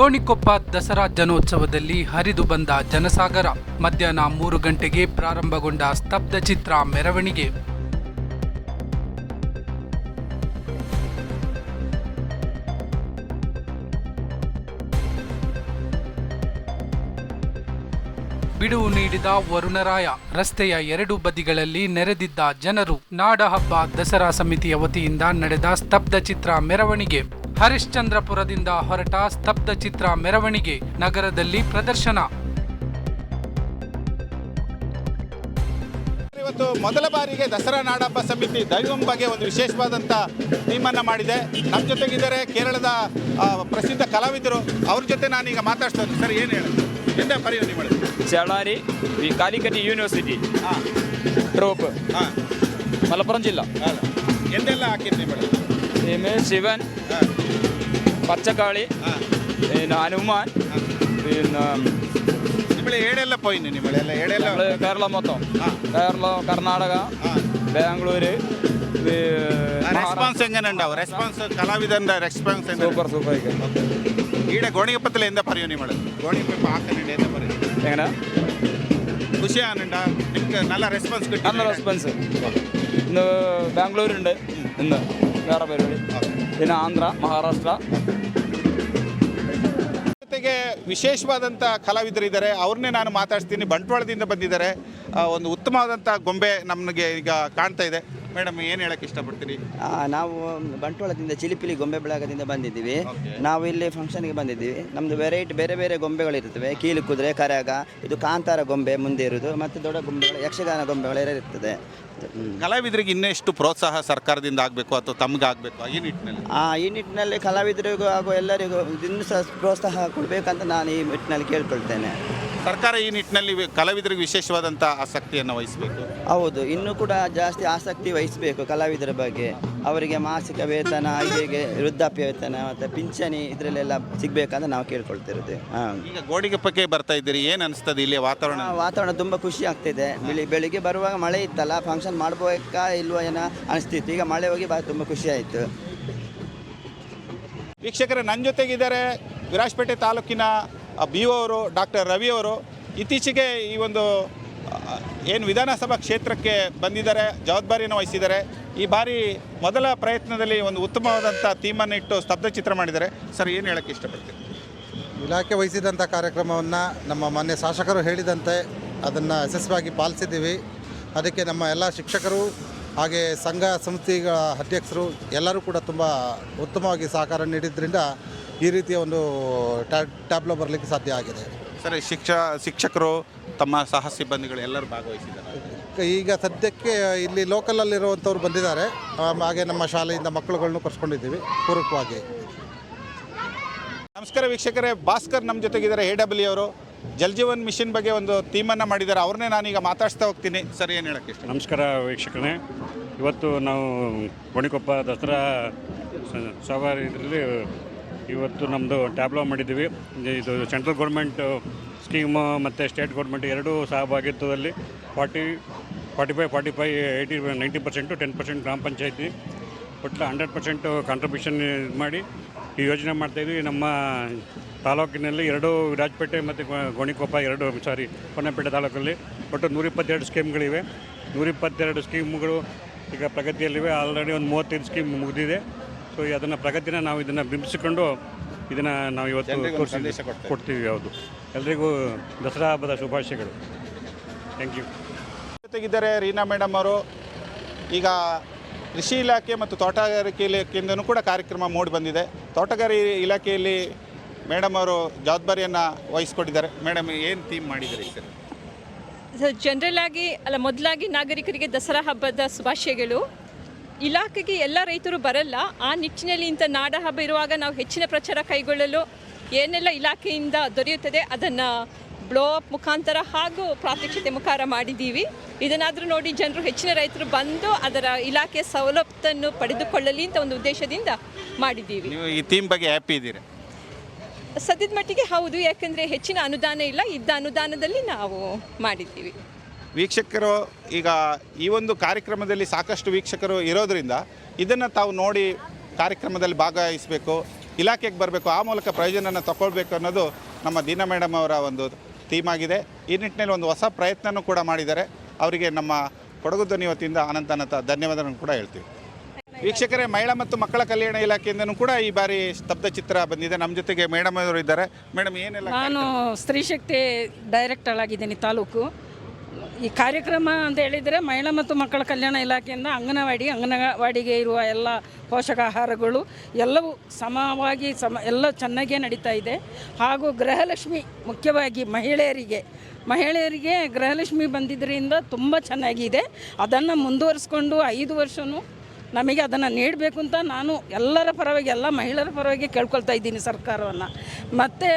ಗೋಣಿಕೊಪ್ಪ ದಸರಾ ಜನೋತ್ಸವದಲ್ಲಿ ಹರಿದು ಬಂದ ಜನಸಾಗರ. ಮಧ್ಯಾಹ್ನ ಮೂರು ಗಂಟೆಗೆ ಪ್ರಾರಂಭಗೊಂಡ ಸ್ತಬ್ಧ ಚಿತ್ರ ಮೆರವಣಿಗೆ. ಬಿಡುವು ನೀಡಿದ ವರುಣರಾಯ, ರಸ್ತೆಯ ಎರಡು ಬದಿಗಳಲ್ಲಿ ನೆರೆದಿದ್ದ ಜನರು. ನಾಡಹಬ್ಬ ದಸರಾ ಸಮಿತಿಯ ವತಿಯಿಂದ ನಡೆದ ಸ್ತಬ್ಧ ಚಿತ್ರ ಮೆರವಣಿಗೆ. ಹರಿಶ್ಚಂದ್ರಪುರದಿಂದ ಹೊರಟ ಸ್ತಬ್ಧ ಚಿತ್ರ ಮೆರವಣಿಗೆ ನಗರದಲ್ಲಿ ಪ್ರದರ್ಶನ. ಇವತ್ತು ಮೊದಲ ಬಾರಿಗೆ ದಸರಾ ನಾಡಪ್ಪ ಸಮಿತಿ ದೈವಂ ಬಗ್ಗೆ ಒಂದು ವಿಶೇಷವಾದಂಥ ಥೀಮನ್ನು ಮಾಡಿದೆ. ನಮ್ಮ ಜೊತೆಗಿದ್ದಾರೆ ಕೇರಳದ ಪ್ರಸಿದ್ಧ ಕಲಾವಿದರು. ಅವ್ರ ಜೊತೆ ನಾನೀಗ ಮಾತಾಡ್ತೇನೆ. ಸರ್ ಏನು ಹೇಳಿ? ಎಂತ ಪರಿವರ್ತನೆ ಮಾಡಿ ಚಳಾರಿ ದಿ ಯೂನಿವರ್ಸಿಟಿ ಹಾಂ. ಟ್ರೋಪ್ ಹಾಂ. ಮಲಪ್ಪುರಂ ಜಿಲ್ಲಾ. ಎಂದೆಲ್ಲ ಹಾಕಿದ್ದೀನಿ ಮೇಡಮ್? ಶಿವನ್ പച്ചക്കാളി ಹಾಂ പിന്നെ ഹനുമാൻ പിന്നെ ನಿಮ್ಮಳೆ ಏಳೆಲ್ಲ ಪೋಯಿನಿ ನಿಮ್ಮಳೆಲ್ಲ ಏಳೆಲ್ಲ നമ്മള് കേരളം മൊത്തം ಹಾಂ കേരളം കർണാടക ಹಾಂ ബാംഗ്ലൂര് ರೆಸ್ಪಾನ್ಸ್ ಹೆಂಗೆ ഉണ്ടാവും ರೆಸ್ಪಾನ್ಸ್ ಕಲಾವಿದರ ರೆಸ್ಪಾನ್ಸ್ ಹೆಂಗೆ സൂപ്പർ സൂപ്പർ ಈಡ ಗೋಣಿಗಪ್ಪತ್ತಲ್ಲ ಎಂದ ಪರಿಯೋ ನಿಮ್ಮಳೆ ಗೋಣಿಗಪ್ಪ ಹಾಕನಿಂದ ಎಂದ ಪರಿಯೋ എങ്ങനെ ಖುಷಿ ಆನಂಡ ನಿಮ್ಗೆ നല്ല ರೆಸ್ಪಾನ್ಸ್ നല്ല കിട്ടും റെസ്പോൺസ് ഇന്ന് ബാംഗ്ലൂരുണ്ട് ഇന്ന് വേറെ പരിപാടി ದಿನ ಆಂಧ್ರ ಮಹಾರಾಷ್ಟ್ರ. ಜೊತೆಗೆ ವಿಶೇಷವಾದಂಥ ಕಲಾವಿದರಿದ್ದಾರೆ ಅವ್ರನ್ನೇ ನಾನು ಮಾತಾಡ್ತೀನಿ ಬಂಟ್ವಾಳದಿಂದ ಬಂದಿದ್ದಾರೆ. ಒಂದು ಉತ್ತಮವಾದಂಥ ಗೊಂಬೆ ನಮಗೆ ಈಗ ಕಾಣ್ತಾ ಇದೆ. ಮೇಡಮ್ ಏನು ಹೇಳಕ್ಕೆ ಇಷ್ಟಪಡ್ತೀರಿ? ನಾವು ಬಂಟ್ವಾಳದಿಂದ ಚಿಲಿಪಿಲಿ ಗೊಂಬೆ ಬಳಗದಿಂದ ಬಂದಿದ್ದೀವಿ. ನಾವು ಇಲ್ಲಿ ಫಂಕ್ಷನ್ಗೆ ಬಂದಿದ್ದೀವಿ. ನಮ್ಮದು ವೆರೈಟಿ ಬೇರೆ ಬೇರೆ ಗೊಂಬೆಗಳಿರ್ತವೆ ಕೀಲು ಕುದುರೆ ಕರಗ ಇದು ಕಾಂತಾರ ಗೊಂಬೆ ಮುಂದೆ ಇರೋದು ಮತ್ತು ದೊಡ್ಡ ಗೊಂಬೆಗಳು ಯಕ್ಷಗಾನ ಗೊಂಬೆಗಳು ಇರುತ್ತದೆ. ಹ್ಮ್. ಕಲಾವಿದರಿಗೆ ಇನ್ನೆಷ್ಟು ಪ್ರೋತ್ಸಾಹ ಸರ್ಕಾರದಿಂದ ಆಗಬೇಕು ಅಥವಾ ತಮ್ಗೆ ಆಗಬೇಕು? ಈ ನಿಟ್ಟಿನಲ್ಲಿ. ಆ ಈ ನಿಟ್ಟಿನಲ್ಲಿ ಕಲಾವಿದರಿಗೂ ಹಾಗೂ ಎಲ್ಲರಿಗೂ ಇನ್ನೂ ಸಹ ಪ್ರೋತ್ಸಾಹ ಕೊಡಬೇಕಂತ ನಾನು ಈ ನಿಟ್ಟಿನಲ್ಲಿ ಕೇಳ್ಕೊಳ್ತೇನೆ. ಸರ್ಕಾರ ಈ ನಿಟ್ಟಿನಲ್ಲಿ ಕಲಾವಿದರಿಗೆ ವಿಶೇಷವಾದಂಥ ಆಸಕ್ತಿಯನ್ನು ವಹಿಸಬೇಕು. ಹೌದು ಇನ್ನೂ ಕೂಡ ಜಾಸ್ತಿ ಆಸಕ್ತಿ ವಹಿಸಬೇಕು ಕಲಾವಿದರ ಬಗ್ಗೆ. ಅವರಿಗೆ ಮಾಸಿಕ ವೇತನ ಹೀಗೆ ವೃದ್ಧಾಪ್ಯ ವೇತನ ಮತ್ತು ಪಿಂಚಣಿ ಇದರಲ್ಲೆಲ್ಲ ಸಿಗಬೇಕಂತ ನಾವು ಕೇಳ್ಕೊಳ್ತಿರುತ್ತೆ ಹಾಂ. ಈಗ ಗೋಡಿಗಪ್ಪಕ್ಕೆ ಬರ್ತಾ ಇದ್ದೀರಿ ಏನು ಅನಿಸ್ತದೆ ಇಲ್ಲಿ ವಾತಾವರಣ? ವಾತಾವರಣ ತುಂಬ ಖುಷಿ ಆಗ್ತಿದೆ. ಬೆಳಿ ಬೆಳಿಗ್ಗೆ ಬರುವಾಗ ಮಳೆ ಇತ್ತಲ್ಲ ಫಂಕ್ಷನ್ ಮಾಡಬೇಕಾ ಇಲ್ವೋ ಏನೋ ಅನಿಸ್ತಿತ್ತು. ಈಗ ಮಳೆ ಹೋಗಿ ಬಹಳ ತುಂಬ ಖುಷಿ ಆಯಿತು. ವೀಕ್ಷಕರೇ ನನ್ನ ಜೊತೆಗಿದ್ದಾರೆ ವಿರಾಜಪೇಟೆ ತಾಲೂಕಿನ ಬಿ ಅವರು, ಡಾಕ್ಟರ್ ರವಿ ಅವರು ಇತ್ತೀಚೆಗೆ ಈ ಒಂದು ಏನು ವಿಧಾನಸಭಾ ಕ್ಷೇತ್ರಕ್ಕೆ ಬಂದಿದ್ದಾರೆ, ಜವಾಬ್ದಾರಿಯನ್ನು ವಹಿಸಿದ್ದಾರೆ. ಈ ಬಾರಿ ಮೊದಲ ಪ್ರಯತ್ನದಲ್ಲಿ ಒಂದು ಉತ್ತಮವಾದಂಥ ಥೀಮನ್ನು ಇಟ್ಟು ಸ್ತಬ್ಧ ಚಿತ್ರ ಮಾಡಿದ್ದಾರೆ. ಸರ್, ಏನು ಹೇಳೋಕ್ಕೆ ಇಷ್ಟಪಡ್ತೀನಿ ಇಲಾಖೆ ವಹಿಸಿದಂಥ ಕಾರ್ಯಕ್ರಮವನ್ನು ನಮ್ಮ ಮಾನ್ಯ ಶಾಸಕರು ಹೇಳಿದಂತೆ ಅದನ್ನು ಯಶಸ್ವಿಯಾಗಿ ಪಾಲಿಸಿದ್ದೀವಿ. ಅದಕ್ಕೆ ನಮ್ಮ ಎಲ್ಲ ಶಿಕ್ಷಕರು ಹಾಗೆ ಸಂಘ ಸಂಸ್ಥೆಗಳ ಅಧ್ಯಕ್ಷರು ಎಲ್ಲರೂ ಕೂಡ ತುಂಬ ಉತ್ತಮವಾಗಿ ಸಹಕಾರ ನೀಡಿದ್ರಿಂದ ಈ ರೀತಿಯ ಒಂದು ಟ್ಯಾ ಟ್ಯಾಬ್ಲೋ ಬರಲಿಕ್ಕೆ ಸಾಧ್ಯ ಆಗಿದೆ. ಸರಿ ಶಿಕ್ಷ ಶಿಕ್ಷಕರು ತಮ್ಮ ಸಹ ಸಿಬ್ಬಂದಿಗಳು ಎಲ್ಲರೂ ಭಾಗವಹಿಸಿದ್ದಾರೆ. ಈಗ ಸದ್ಯಕ್ಕೆ ಇಲ್ಲಿ ಲೋಕಲಲ್ಲಿರುವಂಥವ್ರು ಬಂದಿದ್ದಾರೆ. ಹಾಗೆ ನಮ್ಮ ಶಾಲೆಯಿಂದ ಮಕ್ಕಳುಗಳನ್ನು ಕರ್ಸ್ಕೊಂಡಿದ್ದೀವಿ ಪೂರಕವಾಗಿ. ನಮಸ್ಕಾರ ವೀಕ್ಷಕರೇ ಭಾಸ್ಕರ್ ನಮ್ಮ ಜೊತೆಗಿದ್ದಾರೆ ಎ ಡಬ್ಲ್ಯೂ ಅವರು. ಜಲ್ಜೀವನ್ ಮಿಷನ್ ಬಗ್ಗೆ ಒಂದು ಥೀಮನ್ನು ಮಾಡಿದ್ದಾರೆ. ಅವ್ರನ್ನೇ ನಾನೀಗ ಮಾತಾಡ್ಸ್ತಾ ಹೋಗ್ತೀನಿ. ಸರ್ ಏನು ಹೇಳಕ್ಕೆ ಇಷ್ಟ? ನಮಸ್ಕಾರ ವೀಕ್ಷಕರೇ. ಇವತ್ತು ನಾವು ಗೋಣಿಕೊಪ್ಪ ದಸರಾ ಸವಾರಿ ಇದರಲ್ಲಿ ಇವತ್ತು ನಮ್ಮದು ಟ್ಯಾಬ್ಲೋ ಮಾಡಿದ್ದೀವಿ. ಇದು ಸೆಂಟ್ರಲ್ ಗೌರ್ಮೆಂಟ್ ಸ್ಕೀಮ್ ಮತ್ತು ಸ್ಟೇಟ್ ಗೌರ್ಮೆಂಟ್ ಎರಡೂ ಸಹಭಾಗಿತ್ವದಲ್ಲಿ forty forty five forty five, eighty, ninety percent, ten percent ಗ್ರಾಮ ಪಂಚಾಯತಿ. ಒಟ್ಟು ಹಂಡ್ರೆಡ್ ಪರ್ಸೆಂಟು ಕಾಂಟ್ರಿಬ್ಯೂಷನ್ ಮಾಡಿ ಈ ಯೋಜನೆ ಮಾಡ್ತಾಯಿದ್ವಿ ನಮ್ಮ ತಾಲೂಕಿನಲ್ಲಿ ಎರಡು ವಿರಾಜಪೇಟೆ ಮತ್ತು ಗೋಣಿಕೊಪ್ಪ ಎರಡು ಸಾರಿ ಹೊನ್ನಪೇಟೆ ತಾಲೂಕಲ್ಲಿ ಒಟ್ಟು ನೂರಿಪ್ಪತ್ತೆರಡು ಸ್ಕೀಮ್ಗಳಿವೆ. ನೂರಿಪ್ಪತ್ತೆರಡು ಸ್ಕೀಮ್ಗಳು ಈಗ ಪ್ರಗತಿಯಲ್ಲಿವೆ. ಆಲ್ರೆಡಿ ಒಂದು ಮೂವತ್ತೈದು ಸ್ಕೀಮ್ ಮುಗಿದಿದೆ. ಸೊ ಅದನ್ನು ಪ್ರಗತಿನ ನಾವು ಇದನ್ನು ಬಿಂಬಿಸಿಕೊಂಡು ಇದನ್ನು ನಾವು ಇವತ್ತು ತೋರಿಸಿ ಕೊಡ್ತೀವಿ. ಹೌದು. ಎಲ್ರಿಗೂ ದಸರಾ ಹಬ್ಬದ ಶುಭಾಶಯಗಳು. ಥ್ಯಾಂಕ್ ಯು ಜೊತೆಗಿದ್ದಾರೆ ರೀನಾ ಮೇಡಮ್ ಅವರು. ಈಗ ಕೃಷಿ ಇಲಾಖೆ ಮತ್ತು ತೋಟಗಾರಿಕೆ ಇಲಾಖೆಯಿಂದನೂ ಕೂಡ ಕಾರ್ಯಕ್ರಮ ಮೂಡಿ ಬಂದಿದೆ. ತೋಟಗಾರಿಕೆ ಇಲಾಖೆಯಲ್ಲಿ ಮೇಡಮ್ ಅವರು ಜವಾಬ್ದಾರಿಯನ್ನು ವಹಿಸ್ಕೊಟ್ಟಿದ್ದಾರೆ. ಮೇಡಮ್ ಏನು ಥೀಮ್ ಮಾಡಿದ್ದಾರೆ ಸರ್ ಜನರಲ್ ಆಗಿ ಅಲ್ಲ ಮೊದಲಾಗಿ ನಾಗರಿಕರಿಗೆ ದಸರಾ ಹಬ್ಬದ ಶುಭಾಶಯಗಳು. ಇಲಾಖೆಗೆ ಎಲ್ಲ ರೈತರು ಬರಲ್ಲ ಆ ನಿಟ್ಟಿನಲ್ಲಿ ಇಂಥ ನಾಡ ಹಬ್ಬ ಇರುವಾಗ ನಾವು ಹೆಚ್ಚಿನ ಪ್ರಚಾರ ಕೈಗೊಳ್ಳಲು ಏನೆಲ್ಲ ಇಲಾಖೆಯಿಂದ ದೊರೆಯುತ್ತದೆ ಅದನ್ನು ಬ್ಲೋ ಅಪ್ ಮುಖಾಂತರ ಹಾಗೂ ಪ್ರಾತ್ಯಕ್ಷತೆ ಮುಖಾಂತರ ಮಾಡಿದ್ದೀವಿ. ಇದನ್ನಾದರೂ ನೋಡಿ ಜನರು ಹೆಚ್ಚಿನ ರೈತರು ಬಂದು ಅದರ ಇಲಾಖೆಯ ಸವಲತ್ತನ್ನು ಪಡೆದುಕೊಳ್ಳಲಿ ಅಂತ ಒಂದು ಉದ್ದೇಶದಿಂದ ಮಾಡಿದ್ದೀವಿ. ನೀವು ಈ ಥೀಮ್ ಬಗ್ಗೆ ಹ್ಯಾಪಿ ಇದ್ದೀರಾ? ಸದ್ಯದ ಮಟ್ಟಿಗೆ ಹೌದು ಯಾಕೆಂದರೆ ಹೆಚ್ಚಿನ ಅನುದಾನ ಇಲ್ಲ ಇದ್ದ ಅನುದಾನದಲ್ಲಿ ನಾವು ಮಾಡಿದ್ದೀವಿ. ವೀಕ್ಷಕರು ಈಗ ಈ ಒಂದು ಕಾರ್ಯಕ್ರಮದಲ್ಲಿ ಸಾಕಷ್ಟು ವೀಕ್ಷಕರು ಇರೋದರಿಂದ ಇದನ್ನು ತಾವು ನೋಡಿ ಕಾರ್ಯಕ್ರಮದಲ್ಲಿ ಭಾಗವಹಿಸಬೇಕು, ಇಲಾಖೆಗೆ ಬರಬೇಕು, ಆ ಮೂಲಕ ಪ್ರಯೋಜನನ ತಗೊಳ್ಬೇಕು ಅನ್ನೋದು ನಮ್ಮ ದೀನಾ ಮೇಡಮ್ ಅವರ ಒಂದು ಥೀಮ್ ಆಗಿದೆ. ಈ ನಿಟ್ಟಿನಲ್ಲಿ ಒಂದು ಹೊಸ ಪ್ರಯತ್ನನೂ ಕೂಡ ಮಾಡಿದ್ದಾರೆ. ಅವರಿಗೆ ನಮ್ಮ ಕೊಡಗು ಧ್ವನಿ ವತಿಯಿಂದ ಅನಂತ ಅನಂತ ಧನ್ಯವಾದಗಳನ್ನು ಕೂಡ ಹೇಳ್ತೀವಿ. ವೀಕ್ಷಕರೇ, ಮಹಿಳಾ ಮತ್ತು ಮಕ್ಕಳ ಕಲ್ಯಾಣ ಇಲಾಖೆಯಿಂದನೂ ಕೂಡ ಈ ಬಾರಿ ಸ್ತಬ್ಧ ಚಿತ್ರ ಬಂದಿದೆ. ನಮ್ಮ ಜೊತೆಗೆ ಮೇಡಮ್ ಅವರು ಇದ್ದಾರೆ. ಮೇಡಮ್, ಏನೆಲ್ಲ ನಾನು ಸ್ತ್ರೀ ಶಕ್ತಿ ಡೈರೆಕ್ಟರ್ ಆಗಿದ್ದೀನಿ ತಾಲೂಕು. ಈ ಕಾರ್ಯಕ್ರಮ ಅಂತ ಹೇಳಿದರೆ ಮಹಿಳಾ ಮತ್ತು ಮಕ್ಕಳ ಕಲ್ಯಾಣ ಇಲಾಖೆಯಿಂದ ಅಂಗನವಾಡಿ, ಅಂಗನವಾಡಿಗೆ ಇರುವ ಎಲ್ಲ ಪೋಷಕಾಹಾರಗಳು ಎಲ್ಲವೂ ಸಮವಾಗಿ ಸಮ, ಎಲ್ಲ ಚೆನ್ನಾಗೇ ನಡೀತಾ ಇದೆ. ಹಾಗೂ ಗೃಹಲಕ್ಷ್ಮಿ ಮುಖ್ಯವಾಗಿ ಮಹಿಳೆಯರಿಗೆ ಮಹಿಳೆಯರಿಗೆ ಗೃಹಲಕ್ಷ್ಮಿ ಬಂದಿದ್ದರಿಂದ ತುಂಬ ಚೆನ್ನಾಗಿದೆ. ಅದನ್ನು ಮುಂದುವರಿಸ್ಕೊಂಡು ಐದು ವರ್ಷವೂ ನಮಗೆ ಅದನ್ನು ನೀಡಬೇಕು ಅಂತ ನಾನು ಎಲ್ಲರ ಪರವಾಗಿ, ಎಲ್ಲ ಮಹಿಳೆಯರ ಪರವಾಗಿ ಕೇಳ್ಕೊಳ್ತಾ ಇದ್ದೀನಿ ಸರ್ಕಾರವನ್ನು. ಮತ್ತು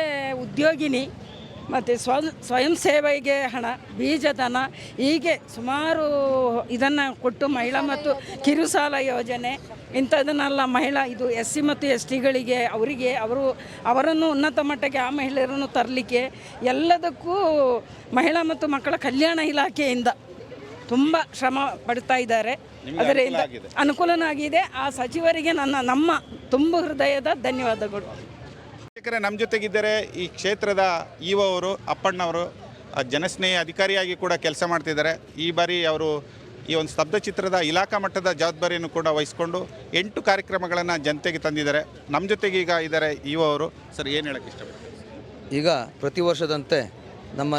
ಉದ್ಯೋಗಿನಿ ಮತ್ತು ಸ್ವ ಸ್ವಯಂ ಸೇವೆಗೆ ಹಣ ಬೀಜದನ ಹೀಗೆ ಸುಮಾರು ಇದನ್ನು ಕೊಟ್ಟು ಮಹಿಳಾ ಮತ್ತು ಕಿರುಸಾಲ ಯೋಜನೆ ಇಂಥದನ್ನೆಲ್ಲ ಮಹಿಳಾ ಇದು ಎಸ್ ಸಿ ಮತ್ತು ಎಸ್ ಟಿಗಳಿಗೆ ಅವರಿಗೆ ಅವರು ಅವರನ್ನು ಉನ್ನತ ಮಟ್ಟಕ್ಕೆ ಆ ಮಹಿಳೆಯರನ್ನು ತರಲಿಕ್ಕೆ ಎಲ್ಲದಕ್ಕೂ ಮಹಿಳಾ ಮತ್ತು ಮಕ್ಕಳ ಕಲ್ಯಾಣ ಇಲಾಖೆಯಿಂದ ತುಂಬ ಶ್ರಮ ಪಡ್ತಾ ಇದ್ದಾರೆ. ಅದರಿಂದ ಅನುಕೂಲನೂ ಆಗಿದೆ. ಅನುಕೂಲನಾಗಿದೆ. ಆ ಸಚಿವರಿಗೆ ನನ್ನ ನಮ್ಮ ತುಂಬ ಹೃದಯದ ಧನ್ಯವಾದಗಳು. ವೀಕ್ಷಕರೇ ನಮ್ಮ ಜೊತೆಗಿದ್ದರೆ ಈ ಕ್ಷೇತ್ರದ ಇ ಒ ಅವರು, ಅಪ್ಪಣ್ಣವರು ಜನಸ್ನೇಹಿ ಅಧಿಕಾರಿಯಾಗಿ ಕೂಡ ಕೆಲಸ ಮಾಡ್ತಿದ್ದಾರೆ. ಈ ಬಾರಿ ಅವರು ಈ ಒಂದು ಸ್ತಬ್ಧ ಚಿತ್ರದ ಇಲಾಖಾ ಮಟ್ಟದ ಜವಾಬ್ದಾರಿಯನ್ನು ಕೂಡ ವಹಿಸ್ಕೊಂಡು ಎಂಟು ಕಾರ್ಯಕ್ರಮಗಳನ್ನು ಜನತೆಗೆ ತಂದಿದ್ದಾರೆ. ನಮ್ಮ ಜೊತೆಗೆ ಈಗ ಇದ್ದಾರೆ ಇ ಒ ಅವರು. ಸರ್, ಏನು ಹೇಳಕ್ಕೆ ಇಷ್ಟಪಡ್ತಾರೆ? ಈಗ ಪ್ರತಿ ವರ್ಷದಂತೆ ನಮ್ಮ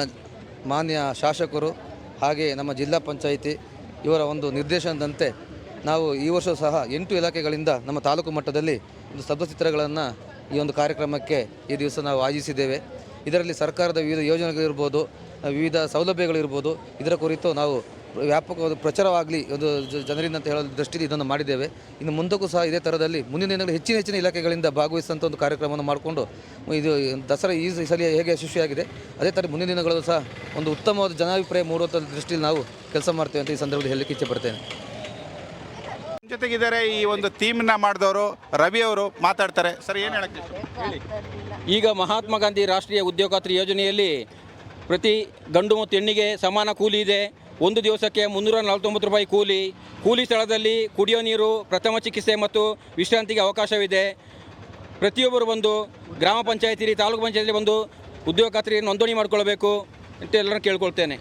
ಮಾನ್ಯ ಶಾಸಕರು ಹಾಗೆ ನಮ್ಮ ಜಿಲ್ಲಾ ಪಂಚಾಯಿತಿ ಇವರ ಒಂದು ನಿರ್ದೇಶನದಂತೆ ನಾವು ಈ ವರ್ಷ ಸಹ ಎಂಟು ಇಲಾಖೆಗಳಿಂದ ನಮ್ಮ ತಾಲೂಕು ಮಟ್ಟದಲ್ಲಿ ಒಂದು ಸ್ತಬ್ಧಚಿತ್ರಗಳನ್ನು ಈ ಒಂದು ಕಾರ್ಯಕ್ರಮಕ್ಕೆ ಈ ದಿವಸ ನಾವು ಆಯೋಜಿಸಿದ್ದೇವೆ. ಇದರಲ್ಲಿ ಸರ್ಕಾರದ ವಿವಿಧ ಯೋಜನೆಗಳಿರ್ಬೋದು ವಿವಿಧ ಸೌಲಭ್ಯಗಳಿರ್ಬೋದು. ಇದರ ಕುರಿತು ನಾವು ವ್ಯಾಪಕವಾದ ಪ್ರಚಾರವಾಗಲಿ ಒಂದು ಜನರಿಂದ ಅಂತ ಹೇಳೋ ದೃಷ್ಟಿಯಲ್ಲಿ ಇದನ್ನು ಮಾಡಿದ್ದೇವೆ. ಇನ್ನು ಮುಂದಕ್ಕೂ ಸಹ ಇದೇ ಥರದಲ್ಲಿ ಮುಂದಿನ ದಿನಗಳಲ್ಲಿ ಹೆಚ್ಚಿನ ಹೆಚ್ಚಿನ ಇಲಾಖೆಗಳಿಂದ ಭಾಗವಹಿಸುವಂಥ ಒಂದು ಕಾರ್ಯಕ್ರಮವನ್ನು ಮಾಡಿಕೊಂಡು, ಇದು ದಸರಾ ಈ ಸಲ ಹೇಗೆ ಯಶಸ್ವಿಯಾಗಿದೆ, ಅದೇ ಥರ ಮುಂದಿನ ದಿನಗಳಲ್ಲೂ ಸಹ ಒಂದು ಉತ್ತಮವಾದ ಜನಾಭಿಪ್ರಾಯ ಮೂಡುವಂಥ ದೃಷ್ಟಿಯಲ್ಲಿ ನಾವು ಕೆಲಸ ಮಾಡ್ತೇವೆ ಅಂತ ಈ ಸಂದರ್ಭದಲ್ಲಿ ಹೇಳಲಿಕ್ಕೆ ಇಚ್ಛೆಪಡ್ತೇನೆ ನಮ್ಮ ಜೊತೆಗಿದ್ದಾರೆ ಈ ಒಂದು ಥೀಮ್ನ ಮಾಡಿದವರು ರವಿ ಅವರು ಮಾತಾಡ್ತಾರೆ. ಸರ್, ಏನು ಹೇಳಕ್ಕೆ ಹೇಳಿ. ಈಗ ಮಹಾತ್ಮ ಗಾಂಧಿ ರಾಷ್ಟ್ರೀಯ ಉದ್ಯೋಗಾತ್ರಿ ಯೋಜನೆಯಲ್ಲಿ ಪ್ರತಿ ಗಂಡು ಮತ್ತು ಹೆಣ್ಣಿಗೆ ಸಮಾನ ಕೂಲಿ ಇದೆ. ಒಂದು ದಿವಸಕ್ಕೆ ಮುನ್ನೂರ ನಲವತ್ತೊಂಬತ್ತು ರೂಪಾಯಿ ಕೂಲಿ. ಕೂಲಿ ಸ್ಥಳದಲ್ಲಿ ಕುಡಿಯೋ ನೀರು, ಪ್ರಥಮ ಚಿಕಿತ್ಸೆ ಮತ್ತು ವಿಶ್ರಾಂತಿಗೆ ಅವಕಾಶವಿದೆ. ಪ್ರತಿಯೊಬ್ಬರು ಬಂದು ಗ್ರಾಮ ಪಂಚಾಯತಿ, ತಾಲೂಕು ಪಂಚಾಯತಿ ಬಂದು ಉದ್ಯೋಗ ಖಾತ್ರಿ ನೋಂದಣಿ ಮಾಡಿಕೊಳ್ಬೇಕು ಅಂತ ಎಲ್ಲರೂ ಕೇಳ್ಕೊಳ್ತೇನೆ.